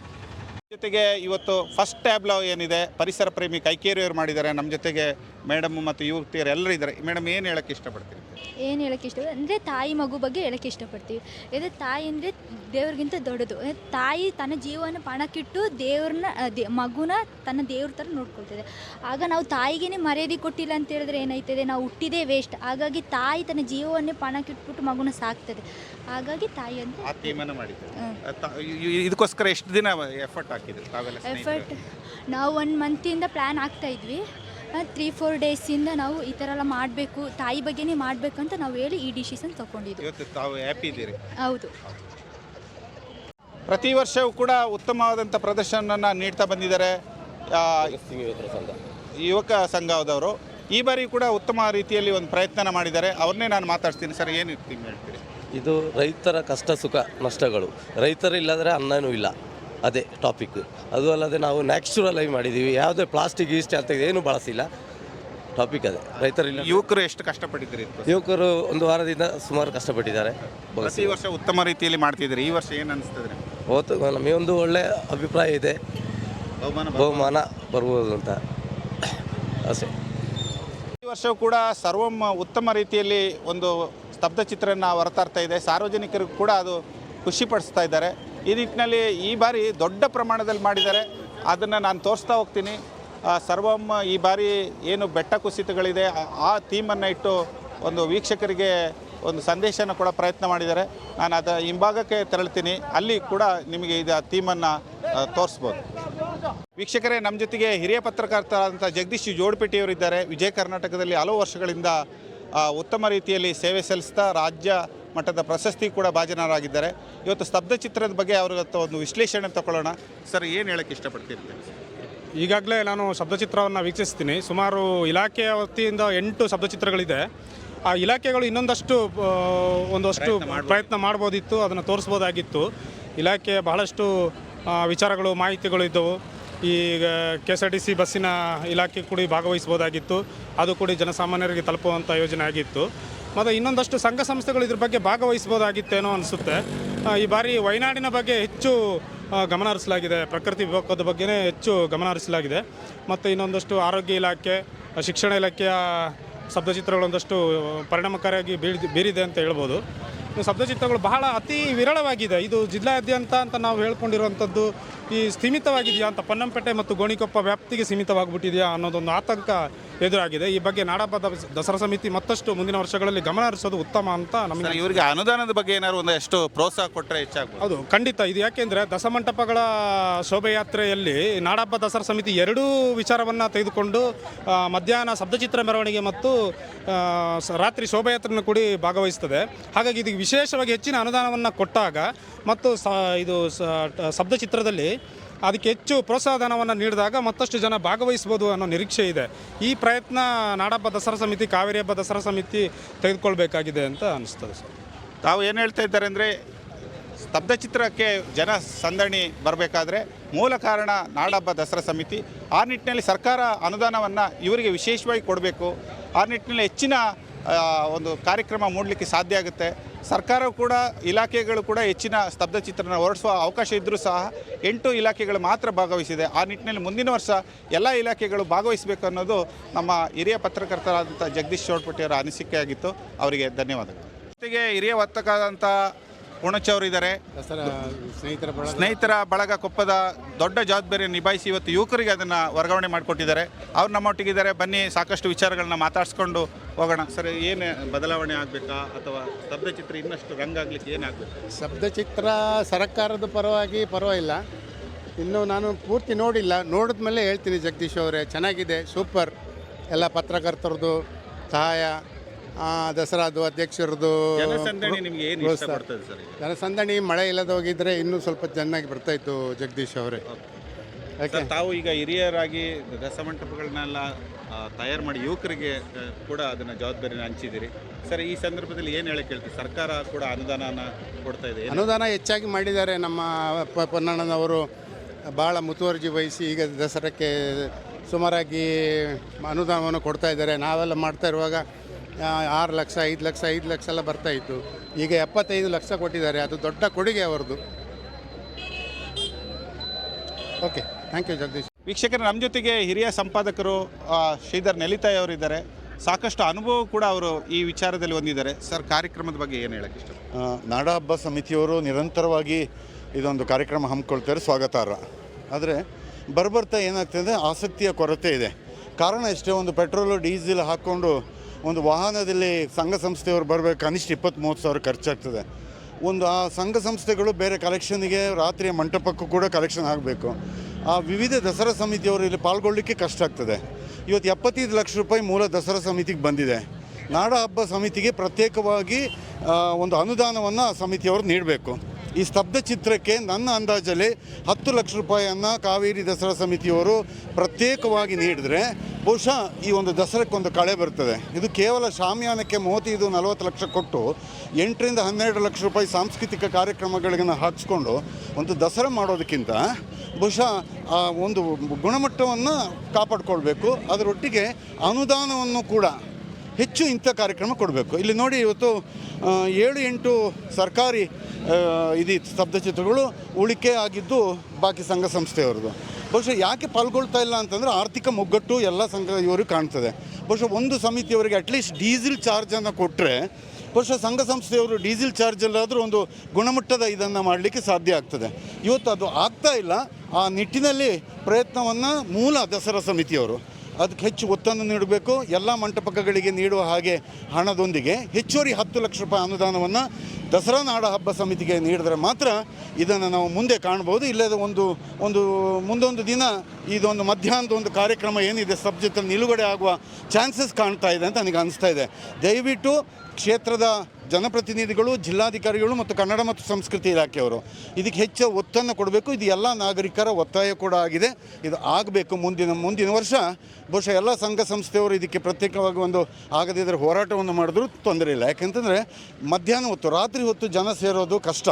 ಜೊತೆಗೆ ಇವತ್ತು ಫಸ್ಟ್ ಟ್ಯಾಬ್ಲೋ ಏನಿದೆ, ಪರಿಸರ ಪ್ರೇಮಿ ಕೈಕೇರಿಯವರು ಮಾಡಿದ್ದಾರೆ ನಮ್ಮ ಜೊತೆಗೆ ಮೇಡಮ್ ಮತ್ತು ಯುವತಿಯರು ಎಲ್ಲರೂ ಇದ್ದಾರೆ. ಮೇಡಮ್ ಏನು ಹೇಳಕ್ಕೆ ಇಷ್ಟಪಡ್ತೀರಿ? ಏನು ಹೇಳೋಕ್ಕೆ ಇಷ್ಟ ಅಂದರೆ ತಾಯಿ ಮಗು ಬಗ್ಗೆ ಹೇಳೋಕ್ಕೆ ಇಷ್ಟಪಡ್ತೀವಿ. ಇದು ತಾಯಿ ಅಂದರೆ ದೇವ್ರಿಗಿಂತ ದೊಡ್ಡದು. ತಾಯಿ ತನ್ನ ಜೀವನ ಪಣಕ್ಕಿಟ್ಟು ದೇವ್ರನ್ನ ದೇ ಮಗುನ ತನ್ನ ದೇವ್ರ ಥರ ನೋಡ್ಕೊಳ್ತದೆ. ಆಗ ನಾವು ತಾಯಿಗೇನೆ ಮರ್ಯಾದೆ ಕೊಟ್ಟಿಲ್ಲ ಅಂತ ಹೇಳಿದ್ರೆ ಏನಾಯ್ತದೆ? ನಾವು ಹುಟ್ಟಿದೇ ವೇಸ್ಟ್ ಹಾಗಾಗಿ ತಾಯಿ ತನ್ನ ಜೀವವನ್ನೇ ಪಣಕ್ಕಿಟ್ಬಿಟ್ಟು ಮಗುನ ಸಾಕ್ತದೆ. ಹಾಗಾಗಿ ತಾಯಿ ಅಂದರೆ ಇದಕ್ಕೋಸ್ಕರ ಎಷ್ಟು ದಿನ ಎಫರ್ಟ್ ಹಾಕಿದ್ರು ಎಫರ್ಟ್ ನಾವು ಒಂದು ಮಂತಿಂದ ಪ್ಲ್ಯಾನ್ ಆಗ್ತಾ ಇದ್ವಿ. ತ್ರೀ ಫೋರ್ ಡೇಸಿಂದ ನಾವು ಈ ಥರ ಎಲ್ಲ ಮಾಡಬೇಕು ತಾಯಿ ಬಗ್ಗೆನೇ ಮಾಡಬೇಕು ಅಂತ ನಾವು ಹೇಳಿ ಈ ಡಿಸಿಷನ್ ತೊಗೊಂಡಿದ್ವಿ ಇವತ್ತು ತಾವು ಹ್ಯಾಪಿ ಇದ್ದೀರಿ. ಹೌದು. ಪ್ರತಿ ವರ್ಷವೂ ಕೂಡ ಉತ್ತಮವಾದಂಥ ಪ್ರದರ್ಶನವನ್ನು ನೀಡ್ತಾ ಬಂದಿದ್ದಾರೆ ಆ, ಯುವಕ ಸಂಘದವರು. ಈ ಬಾರಿ ಕೂಡ ಉತ್ತಮ ರೀತಿಯಲ್ಲಿ ಒಂದು ಪ್ರಯತ್ನ ಮಾಡಿದ್ದಾರೆ. ಅವ್ರನ್ನೇ ನಾನು ಮಾತಾಡ್ತೀನಿ ಸರ್ ಏನು ಇರ್ತೀನಿ ಹೇಳ್ತೀರಿ? ಇದು ರೈತರ ಕಷ್ಟ ಸುಖ ನಷ್ಟಗಳು. ರೈತರಿಲ್ಲದ್ರೆ ಅನ್ನನೂ ಇಲ್ಲ. ಅದೇ ಟಾಪಿಕ್ ಅದು ಅಲ್ಲದೆ ನಾವು ನ್ಯಾಚುರಲ್ ಆಗಿ ಮಾಡಿದ್ದೀವಿ ಯಾವುದೇ ಪ್ಲಾಸ್ಟಿಕ್ ಈಸ್ಟ್ ಅಂತ ಏನು ಬಳಸಿಲ್ಲ. ಟಾಪಿಕ್ ಅದೇ. ರೈತರಿಲ್ಲ ಯುವಕರು ಎಷ್ಟು ಕಷ್ಟಪಟ್ಟಿದ್ದೀರಿ? ಯುವಕರು ಒಂದು ವಾರದಿಂದ ಸುಮಾರು ಕಷ್ಟಪಟ್ಟಿದ್ದಾರೆ. ಈ ವರ್ಷ ಉತ್ತಮ ರೀತಿಯಲ್ಲಿ ಮಾಡ್ತಿದ್ದೀರಿ. ಈ ವರ್ಷ ಏನು ಅನಿಸ್ತದೆ ಅವತ್ತು ನಮಗೆ ಒಂದು ಒಳ್ಳೆ ಅಭಿಪ್ರಾಯ ಇದೆ. ಬಹುಮಾನ ಬಹುಮಾನ ಬರ್ಬೋದು ಅಂತ. ಅಷ್ಟೇ. ಈ ವರ್ಷವೂ ಕೂಡ ಸರ್ವಂ ಉತ್ತಮ ರೀತಿಯಲ್ಲಿ ಒಂದು ಸ್ತಬ್ಧ ಚಿತ್ರನ ಹೊರತರ್ತಾ ಇದೆ. ಸಾರ್ವಜನಿಕರಿಗೂ ಕೂಡ ಅದು ಖುಷಿಪಡಿಸ್ತಾ ಇದ್ದಾರೆ. ಈ ನಿಟ್ಟಿನಲ್ಲಿ ಈ ಬಾರಿ ದೊಡ್ಡ ಪ್ರಮಾಣದಲ್ಲಿ ಮಾಡಿದ್ದಾರೆ. ಅದನ್ನು ನಾನು ತೋರಿಸ್ತಾ ಹೋಗ್ತೀನಿ. ಸರ್ವಮ್ಮ ಸರ್ವಂ ಈ ಬಾರಿ ಏನು ಬೆಟ್ಟ ಕುಸಿತಗಳಿದೆ, ಆ- ಆ ಥೀಮನ್ನು ಇಟ್ಟು ಒಂದು ವೀಕ್ಷಕರಿಗೆ ಒಂದು ಸಂದೇಶನ ಕೂಡ ಪ್ರಯತ್ನ ಮಾಡಿದ್ದಾರೆ. ನಾನು ಅದರ ಹಿಂಭಾಗಕ್ಕೆ ತೆರಳ್ತೀನಿ. ಅಲ್ಲಿ ಕೂಡ ನಿಮಗೆ ಇದು ಥೀಮನ್ನು ತೋರಿಸ್ಬೋದು. ವೀಕ್ಷಕರೇ ನಮ್ಮ ಜೊತೆಗೆ ಹಿರಿಯ ಪತ್ರಕರ್ತರಾದಂಥ ಜಗದೀಶ್ ಜೋಡ್ಪೇಟೆಯವರಿದ್ದಾರೆ ವಿಜಯ ಕರ್ನಾಟಕದಲ್ಲಿ ಹಲವು ವರ್ಷಗಳಿಂದ ಉತ್ತಮ ರೀತಿಯಲ್ಲಿ ಸೇವೆ ಸಲ್ಲಿಸ್ತಾ ರಾಜ್ಯ ಮಟ್ಟದ ಪ್ರಶಸ್ತಿ ಕೂಡ ಭಾಜನರಾಗಿದ್ದಾರೆ. ಇವತ್ತು ಸ್ತಬ್ಧ ಚಿತ್ರದ ಬಗ್ಗೆ ಅವ್ರ ಒಂದು ವಿಶ್ಲೇಷಣೆ ತಗೊಳ್ಳೋಣ ಸರ್ ಏನು ಹೇಳಕ್ಕೆ ಇಷ್ಟಪಡ್ತಿರ್ತೀನಿ ಈಗಾಗಲೇ ನಾನು ಶಬ್ದಚಿತ್ರವನ್ನು ವೀಕ್ಷಿಸ್ತೀನಿ. ಸುಮಾರು ಇಲಾಖೆಯ ವತಿಯಿಂದ ಎಂಟು ಶಬ್ದಚಿತ್ರಗಳಿದೆ ಆ ಇಲಾಖೆಗಳು ಇನ್ನೊಂದಷ್ಟು ಒಂದಷ್ಟು ಪ್ರಯತ್ನ ಮಾಡ್ಬೋದಿತ್ತು. ಅದನ್ನು ತೋರಿಸ್ಬೋದಾಗಿತ್ತು. ಇಲಾಖೆಯ ಬಹಳಷ್ಟು ವಿಚಾರಗಳು ಮಾಹಿತಿಗಳು ಇದ್ದವು. ಈಗ ಕೆ ಬಸ್ಸಿನ ಇಲಾಖೆ ಕೂಡ ಭಾಗವಹಿಸ್ಬೋದಾಗಿತ್ತು ಅದು ಕೂಡ ಜನಸಾಮಾನ್ಯರಿಗೆ ತಲುಪುವಂಥ ಯೋಜನೆ ಆಗಿತ್ತು. ಮತ್ತು ಇನ್ನೊಂದಷ್ಟು ಸಂಘ ಸಂಸ್ಥೆಗಳು ಇದ್ರ ಬಗ್ಗೆ ಭಾಗವಹಿಸ್ಬೋದಾಗಿತ್ತೇನೋ ಅನಿಸುತ್ತೆ. ಈ ಬಾರಿ ವಯನಾಡಿನ ಬಗ್ಗೆ ಹೆಚ್ಚು ಗಮನ ಹರಿಸಲಾಗಿದೆ. ಪ್ರಕೃತಿ ವಿಭಾಗದ ಬಗ್ಗೆನೇ ಹೆಚ್ಚು ಗಮನ ಹರಿಸಲಾಗಿದೆ. ಮತ್ತು ಇನ್ನೊಂದಷ್ಟು ಆರೋಗ್ಯ ಇಲಾಖೆ ಶಿಕ್ಷಣ ಇಲಾಖೆಯ ಶಬ್ದಚಿತ್ರಗಳೊಂದಷ್ಟು ಪರಿಣಾಮಕಾರಿಯಾಗಿ ಬೀಳ್, ಬೀರಿದೆ ಅಂತ ಹೇಳ್ಬೋದು. ಶಬ್ದಚಿತ್ರಗಳು ಬಹಳ ಅತಿ ವಿರಳವಾಗಿದೆ. ಇದು ಜಿಲ್ಲಾದ್ಯಂತ ಅಂತ ನಾವು ಹೇಳ್ಕೊಂಡಿರುವಂಥದ್ದು ಈ ಸೀಮಿತವಾಗಿದೆಯಾ ಅಂತ ಪನ್ನಂಪೇಟೆ ಮತ್ತು ಗೋಣಿಕೊಪ್ಪ ವ್ಯಾಪ್ತಿಗೆ ಸೀಮಿತವಾಗಿಬಿಟ್ಟಿದೆಯಾ ಅನ್ನೋದೊಂದು ಆತಂಕ ಎದುರಾಗಿದೆ. ಈ ಬಗ್ಗೆ ನಾಡಹಬ್ಬ ದಸ- ದಸರಾ ಸಮಿತಿ ಮತ್ತಷ್ಟು ಮುಂದಿನ ವರ್ಷಗಳಲ್ಲಿ ಗಮನ ಹರಿಸೋದು ಉತ್ತಮ ಅಂತ ನಮಗೆ ಸರ್ ಇವರಿಗೆ ಅನುದಾನದ ಬಗ್ಗೆ ಏನಾದ್ರು ಒಂದಷ್ಟು ಪ್ರೋತ್ಸಾಹ ಕೊಟ್ಟರೆ ಹೆಚ್ಚಾಗ್ಬೋದು. ಹೌದು ಖಂಡಿತ. ಇದು ಯಾಕೆಂದರೆ ದಸಮಂಟಪಗಳ ಶೋಭಾಯಾತ್ರೆಯಲ್ಲಿ ನಾಡಹಬ್ಬ ದಸರಾ ಸಮಿತಿ ಎರಡೂ ವಿಚಾರವನ್ನು ತೆಗೆದುಕೊಂಡು ಆ, ಮಧ್ಯಾಹ್ನ ಶಬ್ದಚಿತ್ರ ಮೆರವಣಿಗೆ ಮತ್ತು ಆ, ಸ- ರಾತ್ರಿ ಶೋಭಾಯಾತ್ರೆಯನ್ನು ಕೂಡಿ ಭಾಗವಹಿಸ್ತದೆ. ಹಾಗಾಗಿ ಇದಕ್ಕೆ ವಿಶೇಷವಾಗಿ ಹೆಚ್ಚಿನ ಅನುದಾನವನ್ನು ಕೊಟ್ಟಾಗ ಮತ್ತು ಸ ಇದು ಸ ಟ- ಶಬ್ದಚಿತ್ರದಲ್ಲಿ ಅದಕ್ಕೆ ಹೆಚ್ಚು ಪ್ರೋತ್ಸಾಹಧನವನ್ನು ನೀಡಿದಾಗ ಮತ್ತಷ್ಟು ಜನ ಭಾಗವಹಿಸ್ಬೋದು ಅನ್ನೋ ನಿರೀಕ್ಷೆ ಇದೆ. ಈ ಪ್ರಯತ್ನ ನಾಡಹಬ್ಬ ದಸರಾ ಸಮಿತಿ, ಕಾವೇರಿ ಹಬ್ಬ ದಸರಾ ಸಮಿತಿ ತೆಗೆದುಕೊಳ್ಬೇಕಾಗಿದೆ ಅಂತ ಅನಿಸ್ತದೆ ಸರ್. ತಾವು ಏನು ಹೇಳ್ತಾ ಇದ್ದಾರೆ ಅಂದರೆ ಸ್ತಬ್ಧಚಿತ್ರಕ್ಕೆ ಜನ ಸಂದಣಿ ಬರಬೇಕಾದ್ರೆ ಮೂಲ ಕಾರಣ ನಾಡಹಬ್ಬ ದಸರಾ ಸಮಿತಿ. ಆ ನಿಟ್ಟಿನಲ್ಲಿ ಸರ್ಕಾರ ಅನುದಾನವನ್ನು ಇವರಿಗೆ ವಿಶೇಷವಾಗಿ ಕೊಡಬೇಕು. ಆ ನಿಟ್ಟಿನಲ್ಲಿ ಹೆಚ್ಚಿನ ಒಂದು ಕಾರ್ಯಕ್ರಮ ಮೂಡಲಿಕ್ಕೆ ಸಾಧ್ಯ ಆಗುತ್ತೆ. ಸರ್ಕಾರವು ಕೂಡ ಇಲಾಖೆಗಳು ಕೂಡ ಹೆಚ್ಚಿನ ಸ್ತಬ್ಧ ಸ್ತಬ್ಧಚಿತ್ರನ ಹೊರಡಿಸುವ ಅವಕಾಶ ಇದ್ದರೂ ಸಹ ಎಂಟು ಇಲಾಖೆಗಳು ಮಾತ್ರ ಭಾಗವಹಿಸಿದೆ. ಆ ನಿಟ್ಟಿನಲ್ಲಿ ಮುಂದಿನ ವರ್ಷ ಎಲ್ಲ ಇಲಾಖೆಗಳು ಭಾಗವಹಿಸಬೇಕು ಅನ್ನೋದು ನಮ್ಮ ಹಿರಿಯ ಪತ್ರಕರ್ತರಾದಂಥ ಜಗದೀಶ್ ಚೌಡ್ಪಟ್ಟಿಯವರ ಅನಿಸಿಕೆ ಆಗಿತ್ತು ಅವರಿಗೆ ಧನ್ಯವಾದಗಳು. ಜೊತೆಗೆ ಹಿರಿಯ ವರ್ತಕರಾದಂಥ ಪುಣಚ್ ಅವರು ಇದ್ದಾರೆ. ಸ್ನೇಹಿತರ ಸ್ನೇಹಿತರ ಬಳಗ ಕೊಪ್ಪದ ದೊಡ್ಡ ಜವಾಬ್ದಾರಿ ನಿಭಾಯಿಸಿ ಇವತ್ತು ಯುವಕರಿಗೆ ಅದನ್ನು ವರ್ಗಾವಣೆ ಮಾಡಿಕೊಟ್ಟಿದ್ದಾರೆ. ಅವ್ರು ನಮ್ಮೊಟ್ಟಿಗಿದ್ದಾರೆ. ಬನ್ನಿ ಸಾಕಷ್ಟು ವಿಚಾರಗಳನ್ನ ಮಾತಾಡಿಸ್ಕೊಂಡು ಹೋಗೋಣ. ಸರ್ ಏನು ಬದಲಾವಣೆ ಆಗಬೇಕಾ? ಅಥವಾ ಶಬ್ದಚಿತ್ರ ಇನ್ನಷ್ಟು ರಂಗಾಗ್ಲಿಕ್ಕೆ ಏನಾಗಬೇಕು ಶಬ್ದಚಿತ್ರ ಸರ್ಕಾರದ ಪರವಾಗಿ ಪರವಾಗಿಲ್ಲ. ಇನ್ನು ನಾನು ಪೂರ್ತಿ ನೋಡಿಲ್ಲ. ನೋಡಿದ ಮೇಲೆ ಹೇಳ್ತೀನಿ ಜಗದೀಶ್ ಅವರೇ ಚೆನ್ನಾಗಿದೆ ಸೂಪರ್. ಎಲ್ಲ ಪತ್ರಕರ್ತರದು ಸಹಾಯ. ದಸರಾದು ಅಧ್ಯಕ್ಷರದು ಜನಸಂದಣಿ ನಿಮಗೆ ಏನು ಇಷ್ಟ. ಸರ್ ಈಗ? ಜನಸಂದಣಿ ಮಳೆ ಇಲ್ಲದ ಹೋಗಿದ್ರೆ ಇನ್ನೂ ಸ್ವಲ್ಪ ಚೆನ್ನಾಗಿ ಬರ್ತಾಯಿತ್ತು ಜಗದೀಶ್ ಅವರೇ. ಯಾಕೆ? ಸರ್ ತಾವು ಈಗ ಹಿರಿಯರಾಗಿ ರಸಮಂಟಪಗಳನ್ನೆಲ್ಲ ತಯಾರು ಮಾಡಿ ಯುವಕರಿಗೆ ಆ, ಕೂಡ ಅದನ್ನ ಜವಾಬ್ದಾರಿನ ಹಂಚಿದ್ದೀರಿ. ಸರ್ ಈ ಸಂದರ್ಭದಲ್ಲಿ ಏನು ಹೇಳಕ್ ಹೇಳ್ತೀವಿ ಸರ್ಕಾರ ಕೂಡ ಅನುದಾನನ ಕೊಡ್ತಾ ಇದೆ ಏನು- ಅನುದಾನ ಹೆಚ್ಚಾಗಿ ಮಾಡಿದ್ದಾರೆ ನಮ್ಮ ಪ ಪೊನ್ನಣ್ಣನವರು. ಭಾಳ ಮುತುವರ್ಜಿ ವಹಿಸಿ ಈಗ ದಸರಾಕ್ಕೆ ಸುಮಾರಾಗಿ ಅನುದಾನವನ್ನು ಕೊಡ್ತಾ ಇದ್ದಾರೆ. ನಾವೆಲ್ಲ ಮಾಡ್ತಾ ಇರುವಾಗ ಆರು ಲಕ್ಷ ಐದು ಲಕ್ಷ ಐದು ಲಕ್ಷ ಎಲ್ಲ ಬರ್ತಾ ಇತ್ತು. ಈಗ ಎಪ್ಪತ್ತೈದು ಲಕ್ಷ ಕೊಟ್ಟಿದ್ದಾರೆ. ಅದು ದೊಡ್ಡ ಕೊಡುಗೆ ಅವರದು ಓಕೆ ಥ್ಯಾಂಕ್ ಯು ಜಗದೀಶ್. ವೀಕ್ಷಕರು ನಮ್ಮ ಜೊತೆಗೆ ಹಿರಿಯ ಸಂಪಾದಕರು ಶ್ರೀಧರ್ ನೆಲಿತಾಯಿ ಅವರಿದ್ದಾರೆ. ಸಾಕಷ್ಟು ಅನುಭವ ಕೂಡ ಅವರು ಈ ವಿಚಾರದಲ್ಲಿ ಹೊಂದಿದ್ದಾರೆ. ಸರ್ ಕಾರ್ಯಕ್ರಮದ ಬಗ್ಗೆ ಏನು ಹೇಳಕ್ಕೆ ಇಷ್ಟ? ನಾಡ ನಾಡಹಬ್ಬ ಸಮಿತಿಯವರು ನಿರಂತರವಾಗಿ ಇದೊಂದು ಕಾರ್ಯಕ್ರಮ ಹಮ್ಮಿಕೊಳ್ತಾರೆ ಸ್ವಾಗತಾರ್ಹ. ಆದರೆ ಬರ್ಬರ್ತಾ ಏನಾಗ್ತದೆ ಆಸಕ್ತಿಯ ಕೊರತೆ ಇದೆ. ಕಾರಣ ಎಷ್ಟೇ ಒಂದು ಪೆಟ್ರೋಲು ಡೀಸೆಲ್ ಹಾಕ್ಕೊಂಡು ಒಂದು ವಾಹನದಲ್ಲಿ ಸಂಘ ಸಂಸ್ಥೆಯವರು ಬರಬೇಕು, ಕನಿಷ್ಠ ಇಪ್ಪತ್ತು ಮೂವತ್ತು ಸಾವಿರ ಖರ್ಚಾಗ್ತದೆ. ಒಂದು ಆ ಸಂಘ ಸಂಸ್ಥೆಗಳು ಬೇರೆ ಕಲೆಕ್ಷನ್ಗೆ ರಾತ್ರಿಯ ಮಂಟಪಕ್ಕೂ ಕೂಡ ಕಲೆಕ್ಷನ್ ಆಗಬೇಕು. ಆ ವಿವಿಧ ದಸರಾ ಸಮಿತಿಯವರು ಇಲ್ಲಿ ಪಾಲ್ಗೊಳ್ಳಿಕ್ಕೆ ಕಷ್ಟ ಆಗ್ತದೆ. ಇವತ್ತು ಎಪ್ಪತ್ತೈದು ಲಕ್ಷ ರೂಪಾಯಿ ಮೂಲ ದಸರಾ ಸಮಿತಿಗೆ ಬಂದಿದೆ. ನಾಡ ಹಬ್ಬ ಸಮಿತಿಗೆ ಪ್ರತ್ಯೇಕವಾಗಿ ಒಂದು ಅನುದಾನವನ್ನು ಸಮಿತಿಯವರು ನೀಡಬೇಕು. ಈ ಸ್ತಬ್ಧ ಚಿತ್ರಕ್ಕೆ ನನ್ನ ಅಂದಾಜಲ್ಲಿ ಹತ್ತು ಲಕ್ಷ ರೂಪಾಯಿಯನ್ನು ಕಾವೇರಿ ದಸರಾ ಸಮಿತಿಯವರು ಪ್ರತ್ಯೇಕವಾಗಿ ನೀಡಿದರೆ ಬಹುಶಃ ಈ ಒಂದು ದಸರಕ್ಕೊಂದು ಕಳೆ ಬರ್ತದೆ. ಇದು ಕೇವಲ ಶಾಮಿಯಾನಕ್ಕೆ ಮೂವತ್ತೈದು ನಲವತ್ತು ಲಕ್ಷ ಕೊಟ್ಟು ಎಂಟರಿಂದ ಹನ್ನೆರಡು ಲಕ್ಷ ರೂಪಾಯಿ ಸಾಂಸ್ಕೃತಿಕ ಕಾರ್ಯಕ್ರಮಗಳನ್ನು ಹಾಕಿಸ್ಕೊಂಡು ಒಂದು ದಸರಾ ಮಾಡೋದಕ್ಕಿಂತ ಬಹುಶಃ ಆ ಒಂದು ಗುಣಮಟ್ಟವನ್ನು ಕಾಪಾಡಿಕೊಳ್ಬೇಕು. ಅದರೊಟ್ಟಿಗೆ ಅನುದಾನವನ್ನು ಕೂಡ ಹೆಚ್ಚು ಇಂಥ ಕಾರ್ಯಕ್ರಮ ಕೊಡಬೇಕು. ಇಲ್ಲಿ ನೋಡಿ ಇವತ್ತು ಏಳು ಎಂಟು ಸರ್ಕಾರಿ ಇದು ಸ್ತಬ್ಧಚಿತ್ರಗಳು ಉಳಿಕೆ ಆಗಿದ್ದು ಬಾಕಿ ಸಂಘ ಸಂಸ್ಥೆಯವ್ರದ್ದು ಬಹುಶಃ ಯಾಕೆ ಪಾಲ್ಗೊಳ್ತಾ ಇಲ್ಲ ಅಂತಂದರೆ ಆರ್ಥಿಕ ಮುಗ್ಗಟ್ಟು ಎಲ್ಲ ಸಂಘ ಇವರು ಕಾಣ್ತದೆ. ಬಹುಶಃ ಒಂದು ಸಮಿತಿಯವರಿಗೆ ಅಟ್ಲೀಸ್ಟ್ ಡೀಸೆಲ್ ಚಾರ್ಜನ್ನು ಕೊಟ್ಟರೆ ಬಹುಶಃ ಸಂಘ ಸಂಸ್ಥೆಯವರು ಡೀಸೆಲ್ ಚಾರ್ಜಲ್ಲಾದರೂ ಒಂದು ಗುಣಮಟ್ಟದ ಇದನ್ನು ಮಾಡಲಿಕ್ಕೆ ಸಾಧ್ಯ ಆಗ್ತದೆ. ಇವತ್ತು ಅದು ಆಗ್ತಾ ಇಲ್ಲ. ಆ ನಿಟ್ಟಿನಲ್ಲಿ ಪ್ರಯತ್ನವನ್ನು ಮೂಲ ದಸರಾ ಸಮಿತಿಯವರು ಅದಕ್ಕೆ ಹೆಚ್ಚು ಒತ್ತನ್ನು ನೀಡಬೇಕು. ಎಲ್ಲ ಮಂಟಪಗಳಿಗೆ ನೀಡುವ ಹಾಗೆ ಹಣದೊಂದಿಗೆ ಹೆಚ್ಚುವರಿ ಹತ್ತು ಲಕ್ಷ ರೂಪಾಯಿ ಅನುದಾನವನ್ನು ದಸರಾ ನಾಡ ಹಬ್ಬ ಸಮಿತಿಗೆ ನೀಡಿದರೆ ಮಾತ್ರ ಇದನ್ನು ನಾವು ಮುಂದೆ ಕಾಣ್ಬೋದು ಇಲ್ಲದ ಒಂದು ಒಂದು ಮುಂದೊಂದು ದಿನ ಇದೊಂದು ಮಧ್ಯಾಹ್ನದ ಒಂದು ಕಾರ್ಯಕ್ರಮ ಏನಿದೆ, ಸಬ್ಜೆಕ್ಟಲ್ಲಿ ನಿಲುಗಡೆ ಆಗುವ ಚಾನ್ಸಸ್ ಕಾಣ್ತಾ ಇದೆ ಅಂತ ನನಗೆ ಅನಿಸ್ತಾ ಇದೆ. ದಯವಿಟ್ಟು ಕ್ಷೇತ್ರದ ಜನಪ್ರತಿನಿಧಿಗಳು, ಜಿಲ್ಲಾಧಿಕಾರಿಗಳು ಮತ್ತು ಕನ್ನಡ ಮತ್ತು ಸಂಸ್ಕೃತಿ ಇಲಾಖೆಯವರು ಇದಕ್ಕೆ ಹೆಚ್ಚು ಒತ್ತನ್ನು ಕೊಡಬೇಕು. ಇದು ಎಲ್ಲ ನಾಗರಿಕರ ಒತ್ತಾಯ ಕೂಡ ಆಗಿದೆ. ಇದು ಆಗಬೇಕು ಮುಂದಿನ ಮುಂದಿನ ವರ್ಷ. ಬಹುಶಃ ಎಲ್ಲ ಸಂಘ ಸಂಸ್ಥೆಯವರು ಇದಕ್ಕೆ ಪ್ರತ್ಯೇಕವಾಗಿ ಒಂದು ಆಗದಿದ್ದರೆ ಹೋರಾಟವನ್ನು ಮಾಡಿದ್ರೂ ತೊಂದರೆ ಇಲ್ಲ. ಯಾಕೆಂತಂದರೆ ಮಧ್ಯಾಹ್ನ ಹೊತ್ತು, ರಾತ್ರಿ ಹೊತ್ತು ಜನ ಸೇರೋದು ಕಷ್ಟ.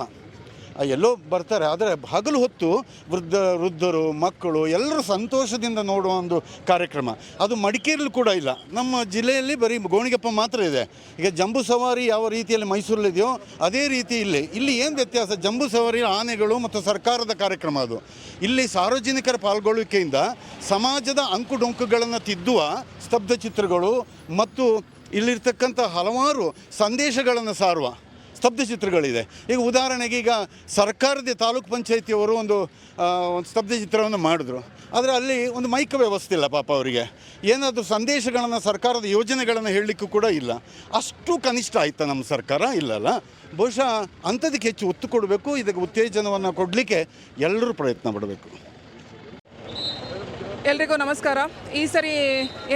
ಎಲ್ಲೋ ಬರ್ತಾರೆ. ಆದರೆ ಹಗಲು ಹೊತ್ತು ವೃದ್ಧ, ವೃದ್ಧರು, ಮಕ್ಕಳು ಎಲ್ಲರೂ ಸಂತೋಷದಿಂದ ನೋಡುವ ಒಂದು ಕಾರ್ಯಕ್ರಮ. ಅದು ಮಡಿಕೇರಿಲಿ ಕೂಡ ಇಲ್ಲ. ನಮ್ಮ ಜಿಲ್ಲೆಯಲ್ಲಿ ಬರೀ ಗೋಣಿಗೆಪ್ಪ ಮಾತ್ರ ಇದೆ. ಈಗ ಜಂಬೂ ಸವಾರಿ ಯಾವ ರೀತಿಯಲ್ಲಿ ಮೈಸೂರಲ್ಲಿದೆಯೋ ಅದೇ ರೀತಿ ಇಲ್ಲಿ. ಇಲ್ಲಿ ಏನು ವ್ಯತ್ಯಾಸ? ಜಂಬೂ ಸವಾರಿ ಆನೆಗಳು ಮತ್ತು ಸರ್ಕಾರದ ಕಾರ್ಯಕ್ರಮ ಅದು. ಇಲ್ಲಿ ಸಾರ್ವಜನಿಕರ ಪಾಲ್ಗೊಳ್ಳುವಿಕೆಯಿಂದ ಸಮಾಜದ ಅಂಕುಡೊಂಕುಗಳನ್ನು ತಿದ್ದುವ ಸ್ತಬ್ಧ ಚಿತ್ರಗಳು ಮತ್ತು ಇಲ್ಲಿರ್ತಕ್ಕಂಥ ಹಲವಾರು ಸಂದೇಶಗಳನ್ನು ಸಾರುವ. ಸ್ತಬ್ಧ ಚಿತ್ರಗಳಿದೆ. ಈಗ ಉದಾಹರಣೆಗೆ ಈಗ ಸರ್ಕಾರದ ತಾಲೂಕು ಪಂಚಾಯತಿಯವರು ಒಂದು ಒಂದು ಸ್ತಬ್ಧ ಚಿತ್ರವನ್ನು ಮಾಡಿದ್ರು. ಆದರೆ ಅಲ್ಲಿ ಒಂದು ಮೈಕ್ ವ್ಯವಸ್ಥೆ ಇಲ್ಲ ಪಾಪ ಅವರಿಗೆ. ಏನಾದರೂ ಸಂದೇಶಗಳನ್ನು ಸರ್ಕಾರದ ಯೋಜನೆಗಳನ್ನು ಹೇಳಲಿಕ್ಕೂ ಕೂಡ ಇಲ್ಲ. ಅಷ್ಟು ಕನಿಷ್ಠ ಆಯ್ತಾ ನಮ್ಮ ಸರ್ಕಾರ? ಇಲ್ಲಲ್ಲ. ಬಹುಶಃ ಅಂಥದಕ್ಕೆ ಹೆಚ್ಚು ಒತ್ತು ಕೊಡಬೇಕು, ಇದಕ್ಕೆ ಉತ್ತೇಜನವನ್ನು ಕೊಡಲಿಕ್ಕೆ ಎಲ್ಲರೂ ಪ್ರಯತ್ನ ಪಡಬೇಕು. ಎಲ್ರಿಗೂ ನಮಸ್ಕಾರ. ಈ ಸರಿ